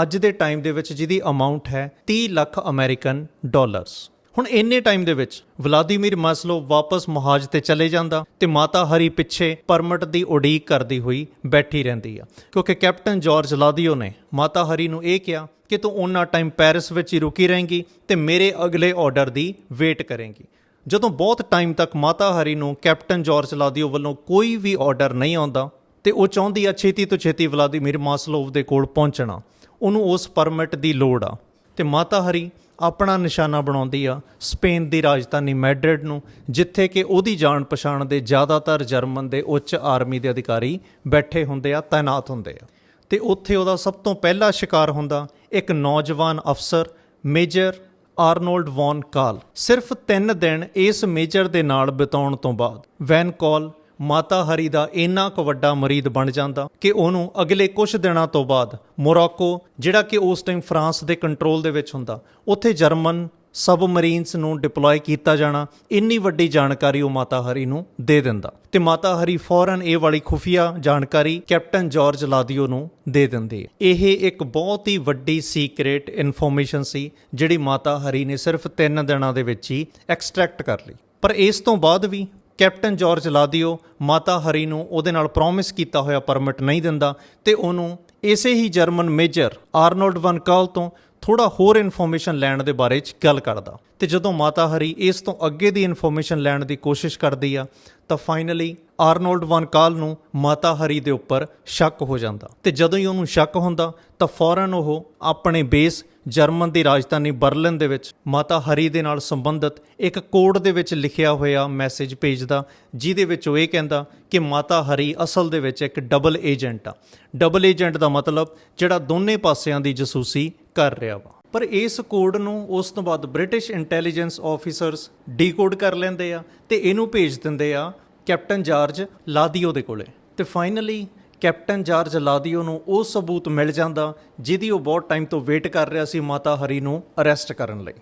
ਅੱਜ ਦੇ ਟਾਈਮ ਦੇ ਵਿੱਚ ਜਿਹਦੀ ਅਮਾਉਂਟ ਹੈ 30 ਲੱਖ ਅਮਰੀਕਨ ਡਾਲਰਸ। ਹੁਣ ਇੰਨੇ ਟਾਈਮ ਦੇ ਵਿੱਚ ਵਲਾਦੀਮੀਰ ਮਾਸਲੋ ਵਾਪਸ ਮੁਹਾਜ ਤੇ ਚਲੇ ਜਾਂਦਾ ਤੇ ਮਾਤਾ ਹਰੀ ਪਿੱਛੇ ਪਰਮਿਟ ਦੀ ਉਡੀਕ ਕਰਦੀ ਹੋਈ ਬੈਠੀ ਰਹਿੰਦੀ ਆ। ਕਿਉਂਕਿ ਕੈਪਟਨ ਜਾਰਜ ਲਾਦੀਓ ਨੇ ਮਾਤਾ ਹਰੀ ਨੂੰ ਇਹ ਕਿਹਾ ਕਿ ਤੂੰ ਉਹਨਾਂ ਟਾਈਮ ਪੈਰਿਸ ਵਿੱਚ ਹੀ ਰੁਕੀ ਰਹੇਂਗੀ ਤੇ ਮੇਰੇ ਅਗਲੇ ਆਰਡਰ ਦੀ ਵੇਟ ਕਰੇਂਗੀ। ਜਦੋਂ ਬਹੁਤ ਟਾਈਮ ਤੱਕ ਮਾਤਾ ਹਰੀ ਨੂੰ ਕੈਪਟਨ ਜਾਰਜ ਲਾਦੀਓ ਵੱਲੋਂ ਕੋਈ ਵੀ ਆਰਡਰ ਨਹੀਂ ਆਉਂਦਾ ਤੇ ਉਹ ਚਾਹੁੰਦੀ ਆ ਛੇਤੀ ਤੋਂ ਛੇਤੀ ਵਲਾਦੀਮੀਰ ਮਾਸਲੋਵ ਦੇ ਕੋਲ ਪਹੁੰਚਣਾ, ਉਹਨੂੰ ਉਸ ਪਰਮਿਟ ਦੀ ਲੋੜ ਆ। ਤੇ ਮਾਤਾ ਹਰੀ ਆਪਣਾ ਨਿਸ਼ਾਨਾ ਬਣਾਉਂਦੀ ਆ ਸਪੇਨ ਦੀ ਰਾਜਧਾਨੀ ਮੈਡਰਿਡ ਨੂੰ, ਜਿੱਥੇ ਕਿ ਉਹਦੀ ਜਾਣ ਪਛਾਣ ਦੇ ਜ਼ਿਆਦਾਤਰ ਜਰਮਨ ਦੇ ਉੱਚ ਆਰਮੀ ਦੇ ਅਧਿਕਾਰੀ ਬੈਠੇ ਹੁੰਦੇ ਆ, ਤਾਇਨਾਤ ਹੁੰਦੇ ਆ। ਤੇ ਉੱਥੇ ਉਹਦਾ ਸਭ ਤੋਂ ਪਹਿਲਾ ਸ਼ਿਕਾਰ ਹੁੰਦਾ ਇੱਕ ਨੌਜਵਾਨ ਅਫਸਰ, ਮੇਜਰ ਆਰਨੋਲਡ ਵੌਨ ਕਾਲ। ਸਿਰਫ 3 ਦਿਨ ਇਸ ਮੇਜਰ ਦੇ ਨਾਲ ਬਿਤਾਉਣ ਤੋਂ ਬਾਅਦ, ਵੈਨ ਕਾਲ ਮਾਤਾ ਹਰੀ ਦਾ ਇੰਨਾ ਕੁ ਵੱਡਾ ਮਰੀਦ ਬਣ ਜਾਂਦਾ ਕਿ ਉਹਨੂੰ ਅਗਲੇ ਕੁਝ ਦਿਨਾਂ ਤੋਂ ਬਾਅਦ ਮੋਰੋਕੋ, ਜਿਹੜਾ ਕਿ ਉਸ ਟਾਈਮ ਫਰਾਂਸ ਦੇ ਕੰਟਰੋਲ ਦੇ ਵਿੱਚ ਹੁੰਦਾ, ਉੱਥੇ ਜਰਮਨ ਸਬਮਰੀਨਸ ਨੂੰ ਡਿਪਲੋਏ ਕੀਤਾ ਜਾਣਾ, ਇੰਨੀ ਵੱਡੀ ਜਾਣਕਾਰੀ ਉਹ ਮਾਤਾ ਹਰੀ ਨੂੰ ਦੇ ਦਿੰਦਾ। ਤੇ ਮਾਤਾ ਹਰੀ ਫੌਰਨ ਇਹ ਵਾਲੀ ਖੁਫੀਆ ਜਾਣਕਾਰੀ ਕੈਪਟਨ ਜਾਰਜ ਲਾਦੀਓ ਨੂੰ ਦੇ ਦਿੰਦੀ ਹੈ। ਇਹ ਇੱਕ ਬਹੁਤ ਹੀ ਵੱਡੀ ਸੀਕ੍ਰੀਟ ਇਨਫੋਰਮੇਸ਼ਨ ਸੀ, ਜਿਹੜੀ ਮਾਤਾ ਹਰੀ ਨੇ ਸਿਰਫ 3 ਦਿਨਾਂ ਦੇ ਵਿੱਚ ਹੀ ਐਕਸਟ੍ਰੈਕਟ ਕਰ ਲਈ। ਪਰ ਇਸ ਤੋਂ ਬਾਅਦ ਵੀ ਕੈਪਟਨ ਜਾਰਜ ਲਾਦੀਓ ਮਾਤਾ ਹਰੀ ਨੂੰ ਉਹਦੇ ਨਾਲ ਪ੍ਰੋਮਿਸ ਕੀਤਾ ਹੋਇਆ ਪਰਮਿਟ ਨਹੀਂ ਦਿੰਦਾ ਤੇ ਉਹਨੂੰ ਇਸੇ ਹੀ ਜਰਮਨ ਮੇਜਰ ਆਰਨੋਲਡ ਵਨ ਕਾਲ ਤੋਂ ਥੋੜਾ ਹੋਰ ਇਨਫੋਰਮੇਸ਼ਨ ਲੈਣ ਦੇ ਬਾਰੇ ਚ ਗੱਲ ਕਰਦਾ। ਤੇ ਜਦੋਂ ਮਾਤਾ ਹਰੀ ਇਸ ਤੋਂ ਅੱਗੇ ਦੀ ਇਨਫੋਰਮੇਸ਼ਨ ਲੈਣ ਦੀ ਕੋਸ਼ਿਸ਼ ਕਰਦੀ ਆ, ਤਾਂ ਫਾਈਨਲੀ ਆਰਨੋਲਡ ਵਨ ਕਾਲ ਨੂੰ ਮਾਤਾ ਹਰੀ ਦੇ ਉੱਪਰ ਸ਼ੱਕ ਹੋ ਜਾਂਦਾ। ਤੇ ਜਦੋਂ ਹੀ ਉਹਨੂੰ ਸ਼ੱਕ ਹੁੰਦਾ, ਤਾਂ ਫੌਰਨ ਉਹ ਆਪਣੇ ਬੇਸ ਜਰਮਨ ਦੀ ਰਾਜਧਾਨੀ ਬਰਲਿਨ ਦੇ ਵਿੱਚ ਮਾਤਾ ਹਰੀ ਦੇ ਨਾਲ ਸੰਬੰਧਿਤ ਇੱਕ ਕੋਡ ਦੇ ਵਿੱਚ ਲਿਖਿਆ ਹੋਇਆ ਮੈਸੇਜ ਭੇਜਦਾ, ਜਿਹਦੇ ਵਿੱਚ ਉਹ ਇਹ ਕਹਿੰਦਾ ਕਿ ਮਾਤਾ ਹਰੀ ਅਸਲ ਦੇ ਵਿੱਚ ਇੱਕ ਡਬਲ ਏਜੰਟ ਆ। ਡਬਲ ਏਜੰਟ ਦਾ ਮਤਲਬ ਜਿਹੜਾ ਦੋਨੇ ਪਾਸਿਆਂ ਦੀ ਜਸੂਸੀ ਕਰ ਰਿਹਾ ਵਾ। ਪਰ ਇਸ ਕੋਡ ਨੂੰ ਉਸ ਤੋਂ ਬਾਅਦ ਬ੍ਰਿਟਿਸ਼ ਇੰਟੈਲੀਜੈਂਸ ਆਫੀਸਰਸ ਡੀਕੋਡ ਕਰ ਲੈਂਦੇ ਆ ਤੇ ਇਹਨੂੰ ਭੇਜ ਦਿੰਦੇ ਆ ਕੈਪਟਨ ਜਾਰਜ ਲਾਦੀਓ ਦੇ ਕੋਲੇ। ਤੇ ਫਾਈਨਲੀ ਕੈਪਟਨ ਜਾਰਜ ਲਾਦੀਓ ਨੂੰ ਉਹ ਸਬੂਤ ਮਿਲ ਜਾਂਦਾ ਜਿਹਦੀ ਉਹ ਬਹੁਤ ਟਾਈਮ ਤੋਂ ਵੇਟ ਕਰ ਰਿਹਾ ਸੀ ਮਾਤਾ ਹਰੀ ਨੂੰ ਅਰੈਸਟ ਕਰਨ ਲਈ।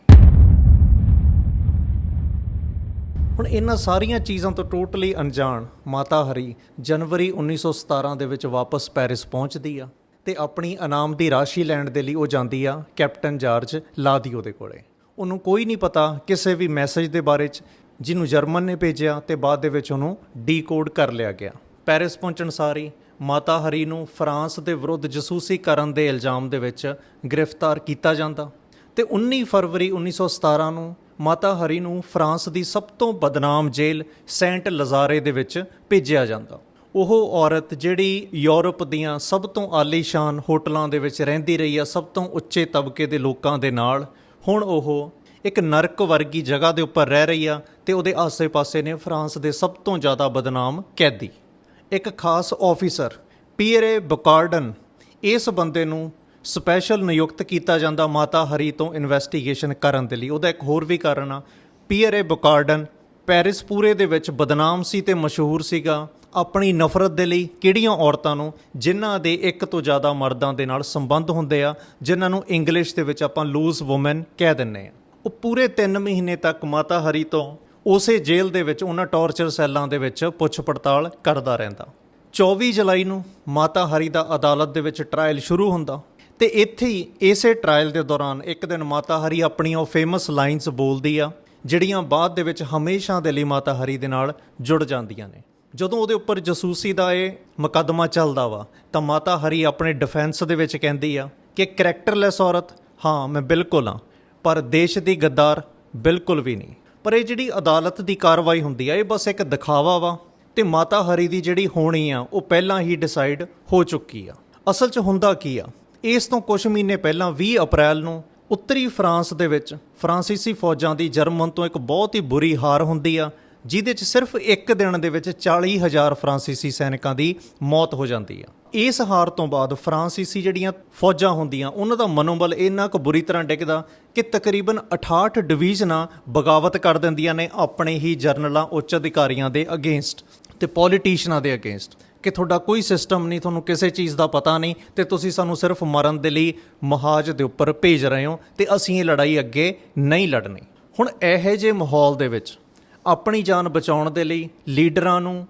ਹੁਣ ਇਹਨਾਂ ਸਾਰੀਆਂ ਚੀਜ਼ਾਂ ਤੋਂ ਟੋਟਲੀ ਅਣਜਾਣ ਮਾਤਾ ਹਰੀ ਜਨਵਰੀ 1917 ਦੇ ਵਿੱਚ ਵਾਪਸ ਪੈਰਿਸ ਪਹੁੰਚਦੀ ਆ ਤੇ ਆਪਣੀ ਇਨਾਮ ਦੀ ਰਾਸ਼ੀ ਲੈਣ ਦੇ ਲਈ ਉਹ ਜਾਂਦੀ ਆ ਕੈਪਟਨ ਜਾਰਜ ਲਾਦੀਓ ਦੇ ਕੋਲੇ। ਉਹਨੂੰ ਕੋਈ ਨਹੀਂ ਪਤਾ ਕਿਸੇ ਵੀ ਮੈਸੇਜ ਦੇ ਬਾਰੇ ਚ, ਜਿਹਨੂੰ ਜਰਮਨ ਨੇ ਭੇਜਿਆ ਤੇ ਬਾਅਦ ਦੇ ਵਿੱਚ ਉਹਨੂੰ ਡੀਕੋਡ ਕਰ ਲਿਆ ਗਿਆ। ਪੈਰਿਸ ਪਹੁੰਚਣ ਸਾਰੀ ਮਾਤਾ ਹਰੀ ਨੂੰ ਫਰਾਂਸ ਦੇ ਵਿਰੁੱਧ ਜਸੂਸੀ ਕਰਨ ਦੇ ਇਲਜ਼ਾਮ ਦੇ ਵਿੱਚ ਗ੍ਰਿਫਤਾਰ ਕੀਤਾ ਜਾਂਦਾ। ਤੇ 19 ਫਰਵਰੀ 1917 ਨੂੰ ਮਾਤਾ ਹਰੀ ਨੂੰ ਫਰਾਂਸ ਦੀ ਸਭ ਤੋਂ ਬਦਨਾਮ ਜੇਲ੍ਹ ਸੈਂਟ ਲਜ਼ਾਰੇ ਦੇ ਵਿੱਚ ਭੇਜਿਆ ਜਾਂਦਾ। ਉਹ ਔਰਤ ਜਿਹੜੀ ਯੂਰਪ ਦੀਆਂ ਸਭ ਤੋਂ ਆਲੀਸ਼ਾਨ ਹੋਟਲਾਂ ਦੇ ਵਿੱਚ ਰਹਿੰਦੀ ਰਹੀ ਆ, ਸਭ ਤੋਂ ਉੱਚੇ ਤਬਕੇ ਦੇ ਲੋਕਾਂ ਦੇ ਨਾਲ, ਹੁਣ ਉਹ ਇੱਕ ਨਰਕ ਵਰਗੀ ਜਗ੍ਹਾ ਦੇ ਉੱਪਰ ਰਹਿ ਰਹੀ ਆ ਤੇ ਉਹਦੇ ਆਸੇ-ਪਾਸੇ ਨੇ ਫਰਾਂਸ ਦੇ ਸਭ ਤੋਂ ਜ਼ਿਆਦਾ ਬਦਨਾਮ ਕੈਦੀ। ਇੱਕ ਖਾਸ ਆਫੀਸਰ ਪੀਅਰੇ ਬਕਾਰਡਨ ਇਸ ਬੰਦੇ ਨੂੰ ਸਪੈਸ਼ਲ ਨਿਯੁਕਤ ਕੀਤਾ ਜਾਂਦਾ ਮਾਤਾ ਹਰੀ ਤੋਂ ਇਨਵੈਸਟੀਗੇਸ਼ਨ ਕਰਨ ਦੇ ਲਈ। ਉਹਦਾ ਇੱਕ ਹੋਰ ਵੀ ਕਾਰਨ ਆ ਪੀਅਰੇ ਬਕਾਰਡਨ ਪੈਰਿਸ ਪੂਰੇ ਦੇ ਵਿੱਚ ਬਦਨਾਮ ਸੀ ਤੇ ਮਸ਼ਹੂਰ ਸੀਗਾ। ਆਪਣੀ ਨਫ਼ਰਤ ਦੇ ਲਈ ਕਿਹੜੀਆਂ ਔਰਤਾਂ ਨੂੰ ਜਿਨ੍ਹਾਂ ਦੇ ਇੱਕ ਤੋਂ ਜ਼ਿਆਦਾ ਮਰਦਾਂ ਦੇ ਨਾਲ ਸੰਬੰਧ ਹੁੰਦੇ ਆ, ਜਿਨ੍ਹਾਂ ਨੂੰ ਇੰਗਲਿਸ਼ ਦੇ ਵਿੱਚ ਆਪਾਂ ਲੂਜ਼ ਔਮਨ ਕਹਿ ਦਿੰਨੇ ਆ। ਉਹ ਪੂਰੇ 3 ਮਹੀਨੇ ਤੱਕ ਮਾਤਾ ਹਰੀ ਤੋਂ ਉਸੇ ਜੇਲ੍ਹ ਦੇ ਵਿੱਚ, ਉਹਨਾਂ ਟੌਰਚਰ ਸੈੱਲਾਂ ਦੇ ਵਿੱਚ ਪੁੱਛ ਪੜਤਾਲ ਕਰਦਾ ਰਹਿੰਦਾ। 24 ਜੁਲਾਈ ਨੂੰ ਮਾਤਾ ਹਰੀ ਦਾ ਅਦਾਲਤ ਦੇ ਵਿੱਚ ਟ੍ਰਾਇਲ ਸ਼ੁਰੂ ਹੁੰਦਾ ਤੇ ਇੱਥੇ ਹੀ ਇਸੇ ਟ੍ਰਾਇਲ ਦੇ ਦੌਰਾਨ ਇੱਕ ਦਿਨ ਮਾਤਾ ਹਰੀ ਆਪਣੀਆਂ ਉਹ ਫੇਮਸ ਲਾਈਨਸ ਬੋਲਦੀ ਆ, ਜਿਹੜੀਆਂ ਬਾਅਦ ਦੇ ਵਿੱਚ ਹਮੇਸ਼ਾ ਦੇ ਲਈ ਮਾਤਾ ਹਰੀ ਦੇ ਨਾਲ ਜੁੜ ਜਾਂਦੀਆਂ ਨੇ। ਜਦੋਂ ਉਹਦੇ ਉੱਪਰ ਜਸੂਸੀ ਦਾ ਇਹ ਮੁਕੱਦਮਾ ਚੱਲਦਾ ਵਾ, ਤਾਂ ਮਾਤਾ ਹਰੀ ਆਪਣੇ ਡਿਫੈਂਸ ਦੇ ਵਿੱਚ ਕਹਿੰਦੀ ਆ ਕਿ ਕੈਰੈਕਟਰਲੈਸ ਔਰਤ, ਹਾਂ, ਮੈਂ ਬਿਲਕੁਲ ਹਾਂ, ਪਰ ਦੇਸ਼ ਦੀ ਗੱਦਾਰ ਬਿਲਕੁਲ ਵੀ ਨਹੀਂ। ਪਰ ਇਹ ਜਿਹੜੀ ਅਦਾਲਤ ਦੀ ਕਾਰਵਾਈ ਹੁੰਦੀ ਆ, ਇਹ ਬਸ ਇੱਕ ਦਿਖਾਵਾ ਵਾ ਤੇ ਮਾਤਾ ਹਰੀ ਦੀ ਜਿਹੜੀ ਹੋਣੀ ਆ, ਉਹ ਪਹਿਲਾਂ ਹੀ ਡਿਸਾਈਡ ਹੋ ਚੁੱਕੀ ਆ। ਅਸਲ 'ਚ ਹੁੰਦਾ ਕੀ ਆ, ਇਸ ਤੋਂ ਕੁਝ ਮਹੀਨੇ ਪਹਿਲਾਂ 20 ਅਪ੍ਰੈਲ ਨੂੰ ਉੱਤਰੀ ਫਰਾਂਸ ਦੇ ਵਿੱਚ ਫਰਾਂਸੀਸੀ ਫੌਜਾਂ ਦੀ ਜਰਮਨ ਤੋਂ ਇੱਕ ਬਹੁਤ ਹੀ ਬੁਰੀ ਹਾਰ ਹੁੰਦੀ ਆ ਜਿਹਦੇ 'ਚ ਸਿਰਫ ਇੱਕ ਦਿਨ ਦੇ ਵਿੱਚ 40000 ਫਰਾਂਸੀਸੀ ਸੈਨਿਕਾਂ ਦੀ ਮੌਤ ਹੋ ਜਾਂਦੀ ਆ। ਇਸ ਹਾਰ ਤੋਂ ਬਾਅਦ ਫਰਾਂਸੀਸੀ ਜਿਹੜੀਆਂ ਫੌਜਾਂ ਹੁੰਦੀਆਂ, ਉਹਨਾਂ ਦਾ ਮਨੋਬਲ ਇੰਨਾ ਕੁ ਬੁਰੀ ਤਰ੍ਹਾਂ ਡਿੱਗਦਾ ਕਿ ਤਕਰੀਬਨ 68 ਡਿਵੀਜ਼ਨਾਂ ਬਗਾਵਤ ਕਰ ਦਿੰਦੀਆਂ ਨੇ ਆਪਣੇ ਹੀ ਜਰਨਲਾਂ ਉੱਚ ਅਧਿਕਾਰੀਆਂ ਦੇ ਅਗੇਂਸਟ ਤੇ ਪੋਲੀਟੀਸ਼ੀਅਨਾਂ ਦੇ ਅਗੇਂਸਟ ਕਿ ਤੁਹਾਡਾ ਕੋਈ ਸਿਸਟਮ ਨਹੀਂ, ਤੁਹਾਨੂੰ ਕਿਸੇ ਚੀਜ਼ ਦਾ ਪਤਾ ਨਹੀਂ ਤੇ ਤੁਸੀਂ ਸਾਨੂੰ ਸਿਰਫ ਮਰਨ ਦੇ ਲਈ ਮਹਾਜ ਦੇ ਉੱਪਰ ਭੇਜ ਰਹੇ ਹੋ ਤੇ ਅਸੀਂ ਇਹ ਲੜਾਈ ਅੱਗੇ ਨਹੀਂ ਲੜਨੀ। ਹੁਣ ਇਹੋ ਜਿਹੇ ਮਾਹੌਲ ਦੇ ਵਿੱਚ ਆਪਣੀ ਜਾਨ ਬਚਾਉਣ ਦੇ ਲਈ ਲੀਡਰਾਂ ਨੂੰ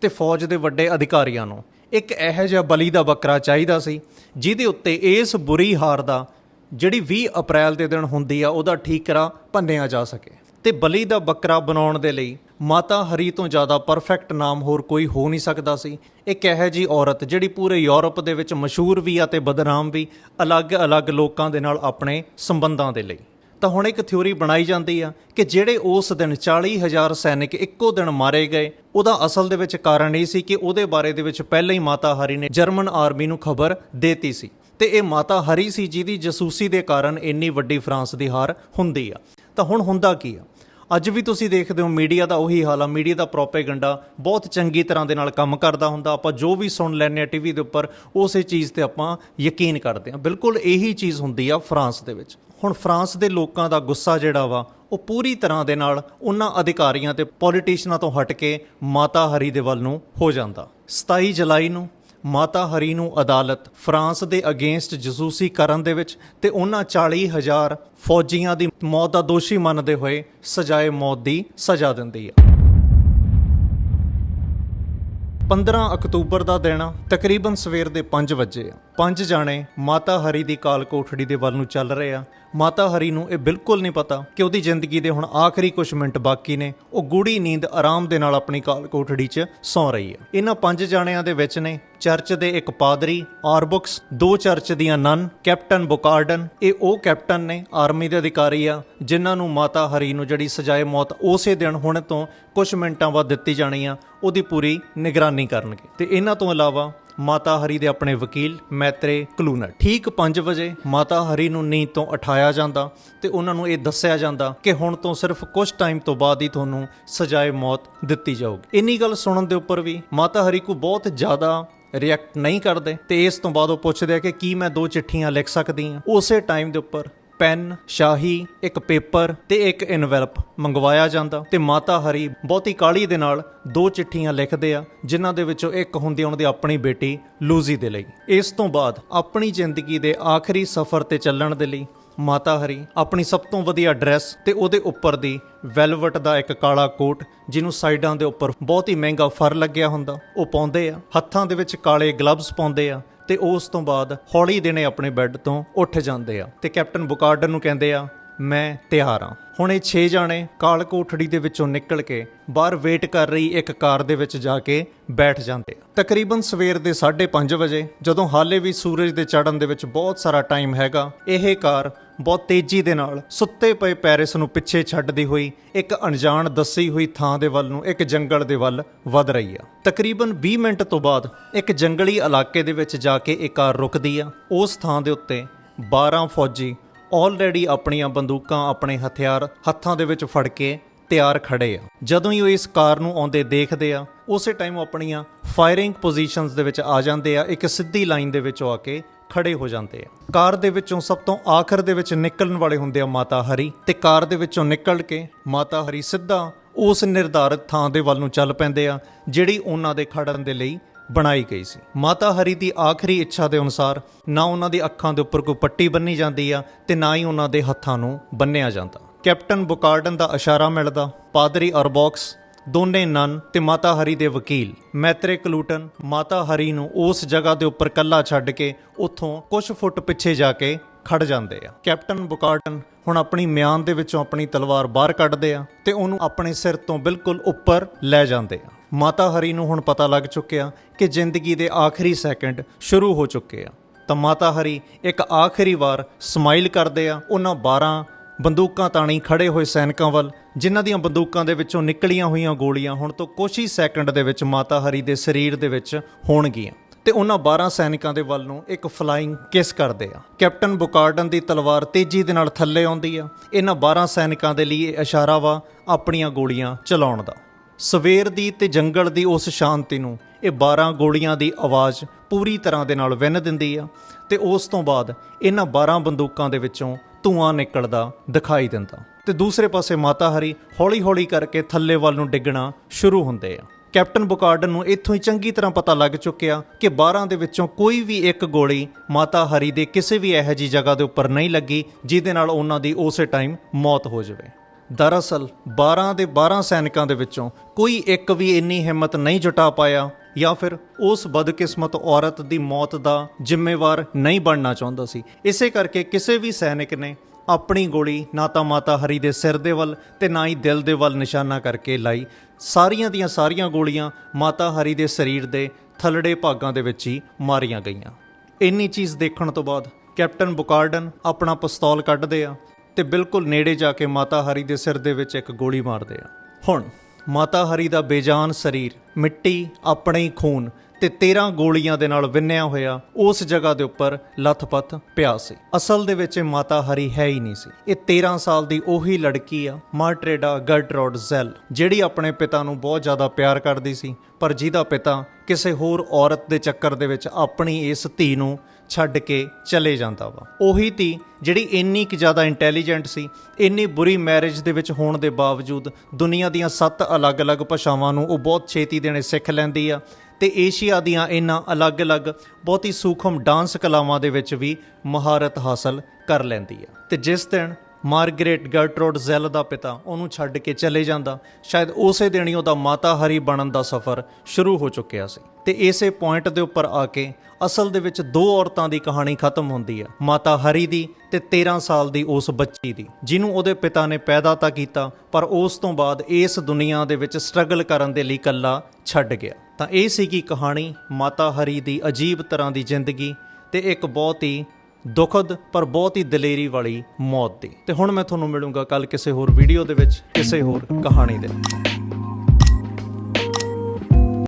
ਤੇ ਫੌਜ ਦੇ ਵੱਡੇ ਅਧਿਕਾਰੀਆਂ ਨੂੰ। ਇੱਕ ਇਹੋ ਜਿਹਾ ਬਲੀ ਦਾ ਬੱਕਰਾ ਚਾਹੀਦਾ ਸੀ, ਜਿਹਦੇ ਉੱਤੇ ਇਸ ਬੁਰੀ ਹਾਰ ਦਾ, ਜਿਹੜੀ 20 ਅਪ੍ਰੈਲ ਦੇ ਦਿਨ ਹੁੰਦੀ ਆ, ਉਹਦਾ ਠੀਕਰਾ ਭੰਨਿਆ ਜਾ ਸਕੇ। ਤੇ ਬਲੀ ਦਾ ਬੱਕਰਾ ਬਣਾਉਣ ਦੇ ਲਈ ਮਾਤਾ ਹਰੀ ਤੋਂ ਜ਼ਿਆਦਾ ਪਰਫੈਕਟ ਨਾਮ ਹੋਰ ਕੋਈ ਹੋ ਨਹੀਂ ਸਕਦਾ ਸੀ। ਇੱਕ ਇਹੋ ਜੀ ਔਰਤ, ਜਿਹੜੀ ਪੂਰੇ ਯੂਰਪ ਦੇ ਵਿੱਚ ਮਸ਼ਹੂਰ ਵੀ ਆ ਤੇ ਬਦਨਾਮ ਵੀ ਅਲੱਗ-ਅਲੱਗ ਲੋਕਾਂ ਦੇ ਨਾਲ ਆਪਣੇ ਸੰਬੰਧਾਂ ਦੇ ਲਈ। ਤਾਂ ਹੁਣ ਇੱਕ ਥਿਉਰੀ ਬਣਾਈ ਜਾਂਦੀ ਆ ਕਿ ਜਿਹੜੇ ਉਸ ਦਿਨ 40000 ਸੈਨਿਕ ਇੱਕੋ ਦਿਨ ਮਾਰੇ ਗਏ, ਉਹਦਾ ਅਸਲ ਦੇ ਵਿੱਚ ਕਾਰਨ ਇਹ ਸੀ ਕਿ ਉਹਦੇ ਬਾਰੇ ਦੇ ਵਿੱਚ ਪਹਿਲਾਂ ਹੀ ਮਾਤਾ ਹਰੀ ਨੇ ਜਰਮਨ ਆਰਮੀ ਨੂੰ ਖਬਰ ਦੇਤੀ ਸੀ। ਤੇ ਇਹ ਮਾਤਾ ਹਰੀ ਸੀ ਜਿਹਦੀ ਜਸੂਸੀ ਦੇ ਕਾਰਨ ਇੰਨੀ ਵੱਡੀ ਫਰਾਂਸ ਦੀ ਹਾਰ ਹੁੰਦੀ ਆ। ਤਾਂ ਹੁਣ ਹੁੰਦਾ ਕੀ ਆ? ਅੱਜ ਵੀ ਤੁਸੀਂ ਦੇਖਦੇ ਹੋ ਮੀਡੀਆ ਦਾ ਉਹੀ ਹਾਲ ਆ, ਮੀਡੀਆ ਦਾ ਪ੍ਰੋਪੇਗੈਂਡਾ ਬਹੁਤ ਚੰਗੀ ਤਰ੍ਹਾਂ ਦੇ ਨਾਲ ਕੰਮ ਕਰਦਾ ਹੁੰਦਾ। ਆਪਾਂ ਜੋ ਵੀ ਸੁਣ ਲੈਂਦੇ ਆ ਟੀਵੀ ਦੇ ਉੱਪਰ, ਉਸੇ ਚੀਜ਼ ਤੇ ਆਪਾਂ ਯਕੀਨ ਕਰਦੇ ਆ ਬਿਲਕੁਲ ਇਹੀ ਚੀਜ਼ ਹੁੰਦੀ ਆ ਫਰਾਂਸ ਦੇ ਵਿੱਚ। ਹੁਣ ਫਰਾਂਸ ਦੇ ਲੋਕਾਂ ਦਾ ਗੁੱਸਾ ਜਿਹੜਾ ਵਾ, ਉਹ ਪੂਰੀ ਤਰ੍ਹਾਂ ਦੇ ਨਾਲ ਉਹਨਾਂ ਅਧਿਕਾਰੀਆਂ ਤੇ ਪੋਲੀਟੀਸ਼ੀਅਨਾਂ ਤੋਂ ਹਟ ਕੇ ਮਾਤਾ ਹਰੀ ਦੇ ਵੱਲ ਨੂੰ ਹੋ ਜਾਂਦਾ। 27 ਜੁਲਾਈ ਨੂੰ ਮਾਤਾ ਹਰੀ ਨੂੰ ਅਦਾਲਤ, ਫਰਾਂਸ ਦੇ ਅਗੇਂਸਟ ਜਸੂਸੀ ਕਰਨ ਦੇ ਵਿੱਚ ਤੇ ਉਹਨਾਂ 40000 ਫੌਜੀਆਂ ਦੀ ਮੌਤ ਦਾ ਦੋਸ਼ੀ ਮੰਨਦੇ ਹੋਏ ਸਜ਼ਾਏ ਮੌਤ ਦੀ ਸਜ਼ਾ ਦਿੰਦੀ ਹੈ। 15 ਅਕਤੂਬਰ ਦਾ ਦਿਨ ਤਕਰੀਬਨ ਸਵੇਰ ਦੇ 5 ਵਜੇ ਆ। ਪੰਜ ਜਾਣੇ ਮਾਤਾ ਹਰੀ ਦੀ ਕਾਲ ਕੋਠੜੀ ਦੇ ਵੱਲ ਨੂੰ ਚੱਲ ਰਹੇ ਆ। ਮਾਤਾ ਹਰੀ ਨੂੰ ਇਹ ਬਿਲਕੁਲ ਨਹੀਂ ਪਤਾ ਕਿ ਉਹਦੀ ਜ਼ਿੰਦਗੀ ਦੇ ਹੁਣ ਆਖਰੀ ਕੁਝ ਮਿੰਟ ਬਾਕੀ ਨੇ। ਉਹ ਗੂੜੀ ਨੀਂਦ ਆਰਾਮ ਦੇ ਨਾਲ ਆਪਣੀ ਕਾਲ ਕੋਠੜੀ 'ਚ ਸੌਂ ਰਹੀ ਹੈ ਇਹਨਾਂ ਪੰਜ ਜਾਣਿਆਂ ਦੇ ਵਿੱਚ ਨੇ ਚਰਚ ਦੇ ਇੱਕ ਪਾਦਰੀ, ਆਰਬੁਕਸ, ਦੋ ਚਰਚ ਦੀਆਂ ਨਨ, ਕੈਪਟਨ ਬੁਕਾਰਡਨ। ਇਹ ਉਹ ਕੈਪਟਨ ਨੇ, ਆਰਮੀ ਦੇ ਅਧਿਕਾਰੀ ਆ, ਜਿਨ੍ਹਾਂ ਨੂੰ ਮਾਤਾ ਹਰੀ ਨੂੰ ਜਿਹੜੀ ਸਜ਼ਾਏ ਮੌਤ ਉਸੇ ਦਿਨ ਹੁਣ ਤੋਂ ਕੁਝ ਮਿੰਟਾਂ ਬਾਅਦ ਦਿੱਤੀ ਜਾਣੀ ਆ, ਉਹਦੀ ਪੂਰੀ ਨਿਗਰਾਨੀ ਕਰਨਗੇ। ਤੇ ਇਹਨਾਂ ਤੋਂ ਇਲਾਵਾ ਮਾਤਾ ਹਰੀ ਦੇ ਆਪਣੇ ਵਕੀਲ ਮੈਤਰੇ ਕਲੂਨਰ। ਠੀਕ 5 ਵਜੇ ਮਾਤਾ ਹਰੀ ਨੂੰ ਨੀਂਦ ਤੋਂ ਉਠਾਇਆ ਜਾਂਦਾ ਤੇ ਉਹਨਾਂ ਨੂੰ ਇਹ ਦੱਸਿਆ ਜਾਂਦਾ ਕਿ ਹੁਣ ਤੋਂ ਸਿਰਫ ਕੁਝ ਟਾਈਮ ਤੋਂ ਬਾਅਦ ਹੀ ਤੁਹਾਨੂੰ ਸਜ਼ਾਏ ਮੌਤ ਦਿੱਤੀ ਜਾਊਗੀ। ਇੰਨੀ ਗੱਲ ਸੁਣਨ ਦੇ ਉੱਪਰ ਵੀ ਮਾਤਾ ਹਰੀ ਕੋ ਬਹੁਤ ਜ਼ਿਆਦਾ ਰਿਐਕਟ ਨਹੀਂ ਕਰਦੇ ਤੇ ਇਸ ਤੋਂ ਬਾਅਦ ਉਹ ਪੁੱਛਦੇ ਆ ਕਿ ਕੀ ਮੈਂ ਦੋ ਚਿੱਠੀਆਂ ਲਿਖ ਸਕਦੀ ਹਾਂ। ਉਸੇ ਟਾਈਮ ਦੇ ਉੱਪਰ ਪੈਨ, ਸ਼ਾਹੀ, ਇੱਕ ਪੇਪਰ ਤੇ ਇੱਕ ਇਨਵੈਲਪ ਮੰਗਵਾਇਆ ਜਾਂਦਾ ਤੇ ਮਾਤਾ ਹਰੀ ਬਹੁਤੀ ਕਾਲੀ ਦੇ ਨਾਲ ਦੋ ਚਿੱਠੀਆਂ ਲਿਖਦੇ ਆ, ਜਿਨ੍ਹਾਂ ਦੇ ਵਿੱਚੋਂ ਇੱਕ ਹੁੰਦੀ ਆ ਉਹਨਾਂ ਦੀ ਆਪਣੀ ਬੇਟੀ ਲੂਜ਼ੀ ਦੇ ਲਈ। ਇਸ ਤੋਂ ਬਾਅਦ ਆਪਣੀ ਜ਼ਿੰਦਗੀ ਦੇ ਆਖਰੀ ਸਫ਼ਰ ਤੇ ਚੱਲਣ ਦੇ ਲਈ ਮਾਤਾ ਹਰੀ ਆਪਣੀ ਸਭ ਤੋਂ ਵਧੀਆ ਡਰੈਸ ਤੇ ਉਹਦੇ ਉੱਪਰ ਦੀ ਵੈਲਵਟ ਦਾ ਇੱਕ ਕਾਲਾ ਕੋਟ, ਜਿਹਨੂੰ ਸਾਈਡਾਂ ਦੇ ਉੱਪਰ ਬਹੁਤ ਹੀ ਮਹਿੰਗਾ ਫਰ ਲੱਗਿਆ ਹੁੰਦਾ, ਉਹ ਪਾਉਂਦੇ ਆ। ਹੱਥਾਂ ਦੇ ਵਿੱਚ ਕਾਲੇ ਗਲਵਜ਼ ਪਾਉਂਦੇ ਆ ਤੇ ਉਸ ਤੋਂ ਬਾਅਦ ਹੌਲੀ ਦਿਨੇ ਆਪਣੇ ਬੈੱਡ ਤੋਂ ਉੱਠ ਜਾਂਦੇ ਆ। ਤੇ ਕੈਪਟਨ ਬੁਕਾਰਡਨ ਨੂੰ ਕਹਿੰਦੇ ਆ ਮੈਂ ਤਿਆਰ ਹਾਂ। ਹੁਣ ਇਹ 6 ਜਾਣੇ ਕਾਲ ਕੋਠੜੀ ਦੇ ਵਿੱਚੋਂ ਨਿਕਲ ਕੇ ਬਾਹਰ ਵੇਟ ਕਰ ਰਹੀ ਇੱਕ ਕਾਰ ਦੇ ਵਿੱਚ ਜਾ ਕੇ ਬੈਠ ਜਾਂਦੇ। ਆ ਤਕਰੀਬਨ ਸਵੇਰ ਦੇ 5:30 ਵਜੇ, ਜਦੋਂ ਹਾਲੇ ਵੀ ਸੂਰਜ ਦੇ ਚੜ੍ਹਨ ਦੇ ਵਿੱਚ ਬਹੁਤ ਸਾਰਾ ਟਾਈਮ ਹੈਗਾ, ਇਹ ਕਾਰ ਬਹੁਤ ਤੇਜ਼ੀ ਦੇ ਨਾਲ ਸੁੱਤੇ ਪਏ ਪੈਰਿਸ ਨੂੰ ਪਿੱਛੇ ਛੱਡਦੀ ਹੋਈ ਇੱਕ ਅਣਜਾਣ ਦੱਸੀ ਹੋਈ ਥਾਂ ਦੇ ਵੱਲ ਨੂੰ ਇੱਕ ਜੰਗਲ ਦੇ ਵੱਲ ਵਧ ਰਹੀ ਆ। ਤਕਰੀਬਨ 20 ਮਿੰਟ ਤੋਂ ਬਾਅਦ ਇੱਕ ਜੰਗਲੀ ਇਲਾਕੇ ਦੇ ਵਿੱਚ ਜਾ ਕੇ ਇਹ ਕਾਰ ਰੁਕਦੀ ਆ। ਉਸ ਥਾਂ ਦੇ ਉੱਤੇ 12 ਫੌਜੀ ਆਲਰੇਡੀ ਆਪਣੀਆਂ ਬੰਦੂਕਾਂ ਆਪਣੇ ਹਥਿਆਰ ਹੱਥਾਂ ਦੇ ਵਿੱਚ ਫੜ ਕੇ ਤਿਆਰ ਖੜੇ ਆ। ਜਦੋਂ ਹੀ ਉਹ ਇਸ ਕਾਰ ਨੂੰ ਆਉਂਦੇ ਦੇਖਦੇ ਆ, ਉਸੇ ਟਾਈਮ ਉਹ ਆਪਣੀਆਂ ਫਾਇਰਿੰਗ ਪੋਜੀਸ਼ਨਸ ਦੇ ਵਿੱਚ ਆ ਜਾਂਦੇ ਆ, ਇੱਕ ਸਿੱਧੀ ਲਾਈਨ ਦੇ ਵਿੱਚ ਆ ਕੇ ਖੜੇ ਹੋ ਜਾਂਦੇ ਆ। ਕਾਰ ਦੇ ਵਿੱਚੋਂ ਸਭ ਤੋਂ ਆਖਰ ਦੇ ਵਿੱਚ ਨਿਕਲਣ ਵਾਲੇ ਹੁੰਦੇ ਆ ਮਾਤਾ ਹਰੀ ਤੇ ਕਾਰ ਦੇ ਵਿੱਚੋਂ ਨਿਕਲ ਕੇ ਮਾਤਾ ਹਰੀ ਸਿੱਧਾ ਉਸ ਨਿਰਧਾਰਿਤ ਥਾਂ ਦੇ ਵੱਲ ਨੂੰ ਚੱਲ ਪੈਂਦੇ ਆ, ਜਿਹੜੀ ਉਹਨਾਂ ਦੇ ਖੜਨ ਦੇ ਲਈ ਬਣਾਈ ਗਈ ਸੀ। ਮਾਤਾ ਹਰੀ ਦੀ ਆਖਰੀ ਇੱਛਾ ਦੇ ਅਨੁਸਾਰ ਨਾ ਉਹਨਾਂ ਦੀ ਅੱਖਾਂ ਦੇ ਉੱਪਰ ਕੋਈ ਪੱਟੀ ਬੰਨੀ ਜਾਂਦੀ ਆ ਤੇ ਨਾ ਹੀ ਉਹਨਾਂ ਦੇ ਹੱਥਾਂ ਨੂੰ ਬੰਨਿਆ ਜਾਂਦਾ। ਕੈਪਟਨ ਬੁਕਾਰਡਨ ਦਾ ਇਸ਼ਾਰਾ ਮਿਲਦਾ। ਪਾਦਰੀ ਅਰਬੌਕਸ, ਦੋਨੇ ਨਨ ਤੇ ਮਾਤਾ ਹਰੀ ਦੇ ਵਕੀਲ ਮੈਤਰੇ ਕਲੂਟਨ ਮਾਤਾ ਹਰੀ ਨੂੰ ਉਸ ਜਗ੍ਹਾ ਦੇ ਉੱਪਰ ਕੱਲਾ ਛੱਡ ਕੇ ਉੱਥੋਂ ਕੁਝ ਫੁੱਟ ਪਿੱਛੇ ਜਾ ਕੇ ਖੜ ਜਾਂਦੇ ਆ। ਕੈਪਟਨ ਬੁਕਾਰਡਨ ਹੁਣ ਆਪਣੀ ਮਿਆਨ ਦੇ ਵਿੱਚੋਂ ਆਪਣੀ ਤਲਵਾਰ ਬਾਹਰ ਕੱਢਦੇ ਆ ਤੇ ਉਹਨੂੰ ਆਪਣੇ ਸਿਰ ਤੋਂ ਬਿਲਕੁਲ ਉੱਪਰ ਲੈ ਜਾਂਦੇ ਆ। ਮਾਤਾ ਹਰੀ ਨੂੰ ਹੁਣ ਪਤਾ ਲੱਗ ਚੁੱਕਿਆ ਕਿ ਜ਼ਿੰਦਗੀ ਦੇ ਆਖਰੀ ਸੈਕਿੰਡ ਸ਼ੁਰੂ ਹੋ ਚੁੱਕੇ ਆ। ਤਾਂ ਮਾਤਾ ਹਰੀ ਇੱਕ ਆਖਰੀ ਵਾਰ ਸਮਾਈਲ ਕਰਦੇ ਆ। ਉਹਨਾਂ 12 ਬੰਦੂਕਾਂ ਤਾਣੀ ਖੜੇ ਹੋਏ ਸੈਨਿਕਾਂ ਵੱਲ, ਜਿਨ੍ਹਾਂ ਦੀਆਂ ਬੰਦੂਕਾਂ ਦੇ ਵਿੱਚੋਂ ਨਿਕਲੀਆਂ ਹੋਈਆਂ ਗੋਲੀਆਂ ਹੁਣ ਤੋਂ ਕੁਝ ਹੀ ਸੈਕਿੰਡ ਦੇ ਵਿੱਚ ਮਾਤਾ ਹਰੀ ਦੇ ਸਰੀਰ ਦੇ ਵਿੱਚ ਹੋਣਗੀਆਂ। ਤੇ ਉਹਨਾਂ 12 ਸੈਨਿਕਾਂ ਦੇ ਵੱਲ ਨੂੰ ਇੱਕ ਫਲਾਈਂਗ ਕਿਸ ਕਰਦੇ ਆ। ਕੈਪਟਨ ਬੁਕਾਰਡਨ ਦੀ ਤਲਵਾਰ ਤੇਜ਼ੀ ਦੇ ਨਾਲ ਥੱਲੇ ਆਉਂਦੀ ਆ। ਇਹਨਾਂ 12 ਸੈਨਿਕਾਂ ਦੇ ਲਈ ਇਹ ਇਸ਼ਾਰਾ ਵਾ ਆਪਣੀਆਂ ਗੋਲੀਆਂ ਚਲਾਉਣ ਦਾ। ਸਵੇਰ ਦੀ ਤੇ ਜੰਗਲ ਦੀ ਉਸ ਸ਼ਾਂਤੀ ਨੂੰ ਇਹ 12 ਗੋਲੀਆਂ ਦੀ ਆਵਾਜ਼ ਪੂਰੀ ਤਰ੍ਹਾਂ ਦੇ ਨਾਲ ਵਿੰਨ ਦਿੰਦੀ ਆ ਤੇ ਉਸ ਤੋਂ ਬਾਅਦ ਇਹਨਾਂ 12 ਬੰਦੂਕਾਂ ਦੇ ਵਿੱਚੋਂ ਧੂਆਂ ਨਿਕਲਦਾ ਦਿਖਾਈ ਦਿੰਦਾ। ਤੇ ਦੂਸਰੇ ਪਾਸੇ ਮਾਤਾ ਹਰੀ ਹੌਲੀ-ਹੌਲੀ ਕਰਕੇ ਥੱਲੇ ਵੱਲ ਨੂੰ ਡਿੱਗਣਾ ਸ਼ੁਰੂ ਹੁੰਦੇ ਆ। ਕੈਪਟਨ ਬੁਕਾਰਡਨ ਨੂੰ ਇੱਥੋਂ ਹੀ ਚੰਗੀ ਤਰ੍ਹਾਂ ਪਤਾ ਲੱਗ ਚੁੱਕਿਆ ਕਿ 12 ਦੇ ਵਿੱਚੋਂ ਕੋਈ ਵੀ ਇੱਕ ਗੋਲੀ ਮਾਤਾ ਹਰੀ ਦੇ ਕਿਸੇ ਵੀ ਇਹੋ ਜਿਹੀ ਜਗ੍ਹਾ ਦੇ ਉੱਪਰ ਨਹੀਂ ਲੱਗੀ, ਜਿਹਦੇ ਨਾਲ ਉਹਨਾਂ ਦੀ ਉਸੇ ਟਾਈਮ ਮੌਤ ਹੋ ਜਾਵੇ। ਦਰਅਸਲ 12 ਦੇ 12 ਸੈਨਿਕਾਂ ਦੇ ਵਿੱਚੋਂ ਕੋਈ ਇੱਕ ਵੀ ਇੰਨੀ ਹਿੰਮਤ ਨਹੀਂ ਜੁਟਾ ਪਾਇਆ ਜਾਂ ਫਿਰ ਉਸ ਬਦਕਿਸਮਤ ਔਰਤ ਦੀ ਮੌਤ ਦਾ ਜ਼ਿੰਮੇਵਾਰ ਨਹੀਂ ਬਣਨਾ ਚਾਹੁੰਦਾ ਸੀ। ਇਸੇ ਕਰਕੇ ਕਿਸੇ ਵੀ ਸੈਨਿਕ ਨੇ ਆਪਣੀ ਗੋਲੀ ਨਾ ਤਾਂ ਮਾਤਾ ਹਰੀ ਦੇ ਸਿਰ ਦੇ ਵੱਲ ਤੇ ਨਾ ਹੀ ਦਿਲ ਦੇ ਵੱਲ ਨਿਸ਼ਾਨਾ ਕਰਕੇ ਲਾਈ। ਸਾਰੀਆਂ ਦੀਆਂ ਸਾਰੀਆਂ ਗੋਲੀਆਂ ਮਾਤਾ ਹਰੀ ਦੇ ਸਰੀਰ ਦੇ ਥੱਲੜੇ ਭਾਗਾਂ ਦੇ ਵਿੱਚ ਹੀ ਮਾਰੀਆਂ ਗਈਆਂ। ਇੰਨੀ ਚੀਜ਼ ਦੇਖਣ ਤੋਂ ਬਾਅਦ ਕੈਪਟਨ ਬੁਕਾਰਡਨ ਆਪਣਾ ਪਿਸਤੌਲ ਕੱਢਦੇ ਆ ਤੇ ਬਿਲਕੁਲ ਨੇੜੇ ਜਾ ਕੇ ਮਾਤਾ ਹਰੀ ਦੇ ਸਿਰ ਦੇ ਵਿੱਚ ਇੱਕ ਗੋਲੀ ਮਾਰਦੇ ਆ। ਹੁਣ ਮਾਤਾ ਹਰੀ ਦਾ ਬੇਜਾਨ ਸਰੀਰ, ਮਿੱਟੀ, ਆਪਣੇ ਹੀ ਖੂਨ ਤੇ 13 ਗੋਲੀਆਂ ਦੇ ਨਾਲ ਵਿੰਨਿਆ ਹੋਇਆ ਉਸ ਜਗ੍ਹਾ ਦੇ ਉੱਪਰ ਲੱਥਪੱਥ ਪਿਆ ਸੀ। ਅਸਲ ਦੇ ਵਿੱਚ ਇਹ ਮਾਤਾ ਹਰੀ ਹੈ ਹੀ ਨਹੀਂ ਸੀ। ਇਹ 13 ਸਾਲ ਦੀ ਉਹੀ ਲੜਕੀ ਆ, ਮਾਰਟਰੇਡਾ ਗਰਟਰੋਡ ਜ਼ੈਲ, ਜਿਹੜੀ ਆਪਣੇ ਪਿਤਾ ਨੂੰ ਬਹੁਤ ਜ਼ਿਆਦਾ ਪਿਆਰ ਕਰਦੀ ਸੀ, ਪਰ ਜਿਹਦਾ ਪਿਤਾ ਕਿਸੇ ਹੋਰ ਔਰਤ ਦੇ ਚੱਕਰ ਦੇ ਵਿੱਚ ਆਪਣੀ ਇਸ ਧੀ ਨੂੰ ਛੱਡ ਕੇ ਚਲੇ ਜਾਂਦਾ ਵਾ। ਉਹੀ ਧੀ ਜਿਹੜੀ ਇੰਨੀ ਕਿ ਜ਼ਿਆਦਾ ਇੰਟੈਲੀਜੈਂਟ ਸੀ, ਇੰਨੀ ਬੁਰੀ ਮੈਰਿਜ ਦੇ ਵਿੱਚ ਹੋਣ ਦੇ ਬਾਵਜੂਦ ਦੁਨੀਆ ਦੀਆਂ ਸੱਤ ਅਲੱਗ-ਅਲੱਗ ਭਾਸ਼ਾਵਾਂ ਨੂੰ ਉਹ ਬਹੁਤ ਛੇਤੀ ਦੇਣੇ ਸਿੱਖ ਲੈਂਦੀ ਆ ਤੇ ਏਸ਼ੀਆ ਦੀਆਂ ਇਹਨਾਂ ਅਲੱਗ-ਅਲੱਗ ਬਹੁਤ ਹੀ ਸੂਖਮ ਡਾਂਸ ਕਲਾਵਾਂ ਦੇ ਵਿੱਚ ਵੀ ਮਹਾਰਤ ਹਾਸਲ ਕਰ ਲੈਂਦੀ ਆ। ਤੇ ਜਿਸ ਦਿਨ ਮਾਰਗਰੇਟ ਗਰਟਰੋਡ ਜ਼ੈਲ ਦਾ ਪਿਤਾ ਉਹਨੂੰ ਛੱਡ ਕੇ ਚਲੇ ਜਾਂਦਾ, ਸ਼ਾਇਦ ਉਸੇ ਦਿਨ ਹੀ ਉਹਦਾ ਮਾਤਾ ਹਰੀ ਬਣਨ ਦਾ ਸਫ਼ਰ ਸ਼ੁਰੂ ਹੋ ਚੁੱਕਿਆ ਸੀ। ਤੇ ਇਸੇ ਪੁਆਇੰਟ ਦੇ ਉੱਪਰ ਆ ਕੇ ਅਸਲ ਦੇ ਵਿੱਚ ਦੋ ਔਰਤਾਂ ਦੀ ਕਹਾਣੀ ਖਤਮ ਹੁੰਦੀ ਆ ਮਾਤਾ ਹਰੀ ਦੀ ਤੇ 13 ਸਾਲ ਦੀ ਉਸ ਬੱਚੀ ਦੀ। ਜਿਹਨੂੰ ਉਹਦੇ ਪਿਤਾ ਨੇ ਪੈਦਾ ਤਾਂ ਕੀਤਾ, ਪਰ ਉਸ ਤੋਂ ਬਾਅਦ ਇਸ ਦੁਨੀਆ ਦੇ ਵਿੱਚ ਸਟਰਗਲ ਕਰਨ ਦੇ ਲਈ ਇਕੱਲਾ ਛੱਡ ਗਿਆ। ਤਾਂ ਇਹ ਸੀਗੀ ਕਹਾਣੀ ਮਾਤਾ ਹਰੀ ਦੀ ਅਜੀਬ ਤਰ੍ਹਾਂ ਦੀ ਜ਼ਿੰਦਗੀ ਤੇ ਇੱਕ ਬਹੁਤ ਹੀ ਦੁਖਦ, ਪਰ ਬਹੁਤ ਹੀ ਦਲੇਰੀ ਵਾਲੀ ਮੌਤ ਦੀ। ਤੇ ਹੁਣ ਮੈਂ ਤੁਹਾਨੂੰ ਮਿਲੂੰਗਾ ਕੱਲ ਕਿਸੇ ਹੋਰ ਵੀਡੀਓ ਦੇ ਵਿੱਚ, ਕਿਸੇ ਹੋਰ ਕਹਾਣੀ ਦੇ